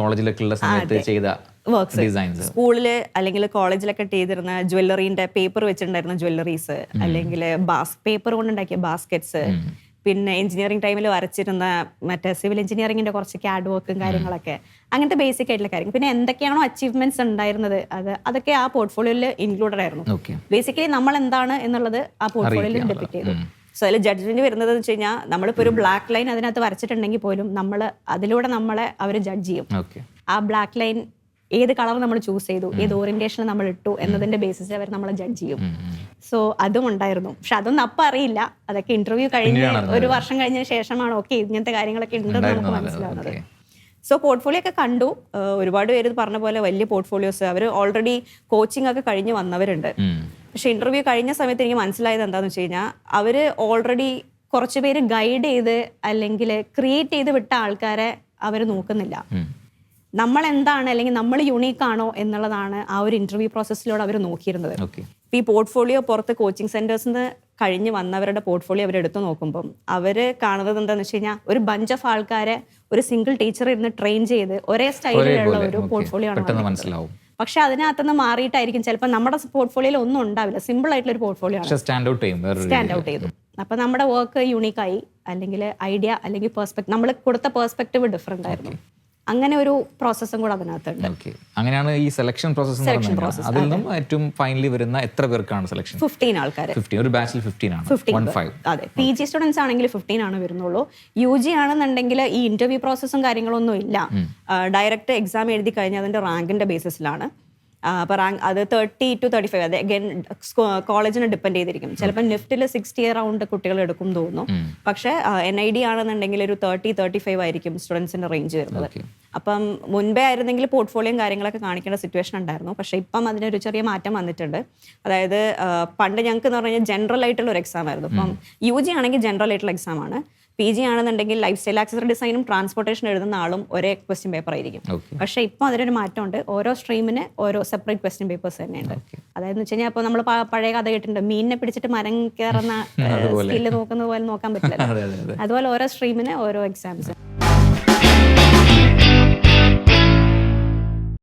കോളേജിലൊക്കെ ഉള്ള സമയത്ത് ചെയ്ത വർക്ക്സ് ഡിസൈൻസ് സ്കൂളിൽ അല്ലെങ്കിൽ കോളേജിലൊക്കെ ചെയ്തിരുന്ന ജ്വല്ലറിന്റെ പേപ്പർ വെച്ചിട്ടുണ്ടായിരുന്ന ജ്വല്ലറീസ് അല്ലെങ്കിൽ ബാസ് പേപ്പർ കൊണ്ടുണ്ടാക്കിയ ബാസ്ക്കറ്റ്സ് പിന്നെ എഞ്ചിനീയറിംഗ് ടൈമിൽ വരച്ചിരുന്ന മറ്റേ സിവിൽ എഞ്ചിനീയറിംഗിന്റെ കുറച്ച് ക്യാഡ് വർക്കും കാര്യങ്ങളൊക്കെ. അങ്ങനത്തെ ബേസിക് ആയിട്ടുള്ള കാര്യങ്ങൾ. പിന്നെ എന്തൊക്കെയാണോ അച്ചീവ്മെന്റ്സ് ഉണ്ടായിരുന്നത്? അത് അതൊക്കെ ആ പോർട്ട്ഫോളിയോയിൽ ഇൻക്ലൂഡഡ് ആയിരുന്നു. ബേസിക്കലി നമ്മൾ എന്താണ് എന്നുള്ളത് ആ പോർട്ട്ഫോളിയോയിൽ ഡെപ്പിക്ട് ചെയ്തു. സോ അതിൽ ജഡ്ജ്മെന്റ് വരുന്നത് എന്ന് വെച്ച് കഴിഞ്ഞാൽ നമ്മളിപ്പോൾ ഒരു ബ്ലാക്ക് ലൈൻ അതിനകത്ത് വരച്ചിട്ടുണ്ടെങ്കിൽ പോലും നമ്മൾ അതിലൂടെ നമ്മളെ അവർ ജഡ്ജ് ചെയ്യും. ആ ബ്ലാക്ക് ലൈൻ ഏത് കളർ നമ്മൾ ചൂസ് ചെയ്തു ഏത് ഓറിയന്റേഷൻ നമ്മൾ ഇട്ടു എന്നതിന്റെ ബേസിസ് അവർ നമ്മളെ ജഡ്ജ് ചെയ്യും. സോ അതും ഉണ്ടായിരുന്നു. പക്ഷെ അതൊന്നും അപ്പം അറിയില്ല. അതൊക്കെ ഇന്റർവ്യൂ കഴിഞ്ഞ് ഒരു വർഷം കഴിഞ്ഞ ശേഷമാണ് ഓക്കെ ഇങ്ങനത്തെ കാര്യങ്ങളൊക്കെ ഉണ്ടെന്ന് നമുക്ക് മനസ്സിലാവുന്നത്. സോ പോർട്ട്ഫോളിയോ ഒക്കെ കണ്ടു. ഒരുപാട് പേര് പറഞ്ഞ പോലെ വലിയ പോർട്ട്ഫോളിയോസ് അവർ ഓൾറെഡി കോച്ചിങ് ഒക്കെ കഴിഞ്ഞ് വന്നവരുണ്ട്. പക്ഷെ ഇന്റർവ്യൂ കഴിഞ്ഞ സമയത്ത് എനിക്ക് മനസ്സിലായത് എന്താണെന്ന് വെച്ച് കഴിഞ്ഞാൽ അവർ ഓൾറെഡി കുറച്ച് പേര് ഗൈഡ് ചെയ്ത് അല്ലെങ്കിൽ ക്രിയേറ്റ് ചെയ്ത് വിട്ട ആൾക്കാരെ അവർ നോക്കുന്നില്ല. നമ്മൾ എന്താണ് അല്ലെങ്കിൽ നമ്മൾ യുണീക്ക് ആണോ എന്നുള്ളതാണ് ആ ഒരു ഇന്റർവ്യൂ പ്രോസസ്സിലൂടെ അവർ നോക്കിയിരുന്നത്. ഈ പോർട്ട്ഫോളിയോ പുറത്ത് കോച്ചിങ് സെന്റേഴ്സിൽ നിന്ന് കഴിഞ്ഞ് വന്നവരുടെ പോർട്ട്ഫോളിയോ അവർ എടുത്തു നോക്കുമ്പോൾ അവർ കാണുന്നത് എന്താണെന്ന് വെച്ച് കഴിഞ്ഞാൽ ഒരു ബഞ്ച് ഓഫ് ആൾക്കാരെ ഒരു സിംഗിൾ ടീച്ചർ ഇരുന്ന് ട്രെയിൻ ചെയ്ത് ഒരേ സ്റ്റൈലിലുള്ള ഒരു പോർട്ട്ഫോളിയോ ആണ്. മനസ്സിലാവും. പക്ഷെ അതിനകത്തുനിന്ന് മാറിയിട്ടായിരിക്കും ചിലപ്പോൾ നമ്മുടെ പോർട്ട്ഫോളിയോയിൽ ഒന്നും ഉണ്ടാവില്ല. സിമ്പിൾ ആയിട്ടുള്ള ഒരു പോർട്ട്ഫോളിയോ ആണ്. സ്റ്റാൻഡ് ഔട്ട് ചെയ്തു. അപ്പൊ നമ്മുടെ വർക്ക് യൂണീക്കായി അല്ലെങ്കിൽ ഐഡിയ അല്ലെങ്കിൽ പെർസ്പെക്ട് നമ്മൾ കൊടുത്ത പെർസ്പെക്റ്റീവ് ഡിഫറെന്റ് ആയിരുന്നു. അങ്ങനെ ഒരു പ്രോസസ്സും കൂടെ അതിനകത്തുണ്ട്. ഓക്കെ അങ്ങനെയാണ് ഈ സെലക്ഷൻ പ്രോസസ്സ് അതിൽ നിന്നും ഏറ്റവും ഫൈനലി വരുന്ന എത്ര പേർക്കാണ് സെലക്ഷൻ ഫിഫ്റ്റീൻ ആൾക്കാർ ഫിഫ്റ്റീൻ ഒരു ബാച്ചിൽ ഫിഫ്റ്റീൻ ആണ്. ഫിഫ്റ്റീൻ വൺ ഫൈവ് അതെ. പി ജി സ്റ്റുഡൻസ് ആണെങ്കിൽ ഫിഫ്റ്റീൻ ആണ് വരുന്നുള്ളൂ. യു ജി ആണെന്നുണ്ടെങ്കിൽ ഈ ഇന്റർവ്യൂ പ്രോസസ്സും കാര്യങ്ങളൊന്നും ഇല്ല. ഡയറക്റ്റ് എക്സാം എഴുതി കഴിഞ്ഞാൽ അതിന്റെ റാങ്കിന്റെ ബേസിസിലാണ് അപ്പോൾ റാങ്ക് അത് തേർട്ടി ടു തേർട്ടി ഫൈവ് അത് അഗൈൻ കോളേജിനെ ഡിപ്പെൻഡ് ചെയ്തിരിക്കും. ചിലപ്പോൾ നിഫ്റ്റിൽ സിക്സ്റ്റി റൗണ്ട് കുട്ടികൾ എടുക്കും തോന്നുന്നു. പക്ഷേ എൻ ഐ ഡി ആണെന്നുണ്ടെങ്കിൽ ഒരു തേർട്ടി തേർട്ടി ഫൈവ് ആയിരിക്കും സ്റ്റുഡൻസിന്റെ റേഞ്ച് വരുന്നത്. അപ്പം മുൻപേ ആയിരുന്നെങ്കിൽ പോർട്ട്ഫോളിയോ കാര്യങ്ങളൊക്കെ കാണിക്കേണ്ട സിറ്റുവേഷൻ ഉണ്ടായിരുന്നു. പക്ഷേ ഇപ്പം അതിനൊരു ചെറിയ മാറ്റം വന്നിട്ടുണ്ട്. അതായത് പണ്ട് ഞങ്ങൾക്ക് എന്ന് പറഞ്ഞാൽ ജനറൽ ആയിട്ടുള്ള ഒരു എക്സാം ആയിരുന്നു. അപ്പം യു ജി ആണെങ്കിൽ ജനറൽ ആയിട്ടുള്ള എക്സാം ആണ്. പി ജി ആണെന്നുണ്ടെങ്കിൽ ലൈഫ് സ്റ്റൈൽ ആക്സസറി ഡിസൈനും ട്രാൻസ്പോർട്ടേഷൻ എഴുതുന്ന ആളും ഒരേ ക്വസ്റ്റ്യൻ പേപ്പർ ആയിരിക്കും. പക്ഷേ ഇപ്പോൾ അതിനൊരു മാറ്റമുണ്ട്. ഓരോ സ്ട്രീമിന് ഓരോ സെപ്പറേറ്റ് ക്വസ്റ്റ്യൻ പേപ്പേഴ്സ് തന്നെയുണ്ട്. അതായത് വെച്ച് കഴിഞ്ഞാൽ ഇപ്പോൾ നമ്മൾ പഴയ കഥ കേട്ടിട്ടുണ്ട്. മീനിനെ പിടിച്ചിട്ട് മരം കയറുന്ന സ്കില്ല് നോക്കുന്ന പോലെ നോക്കാൻ പറ്റില്ല അതെ അതെ അതെ. അതുപോലെ ഓരോ സ്ട്രീമിന് ഓരോ എക്സാംസ്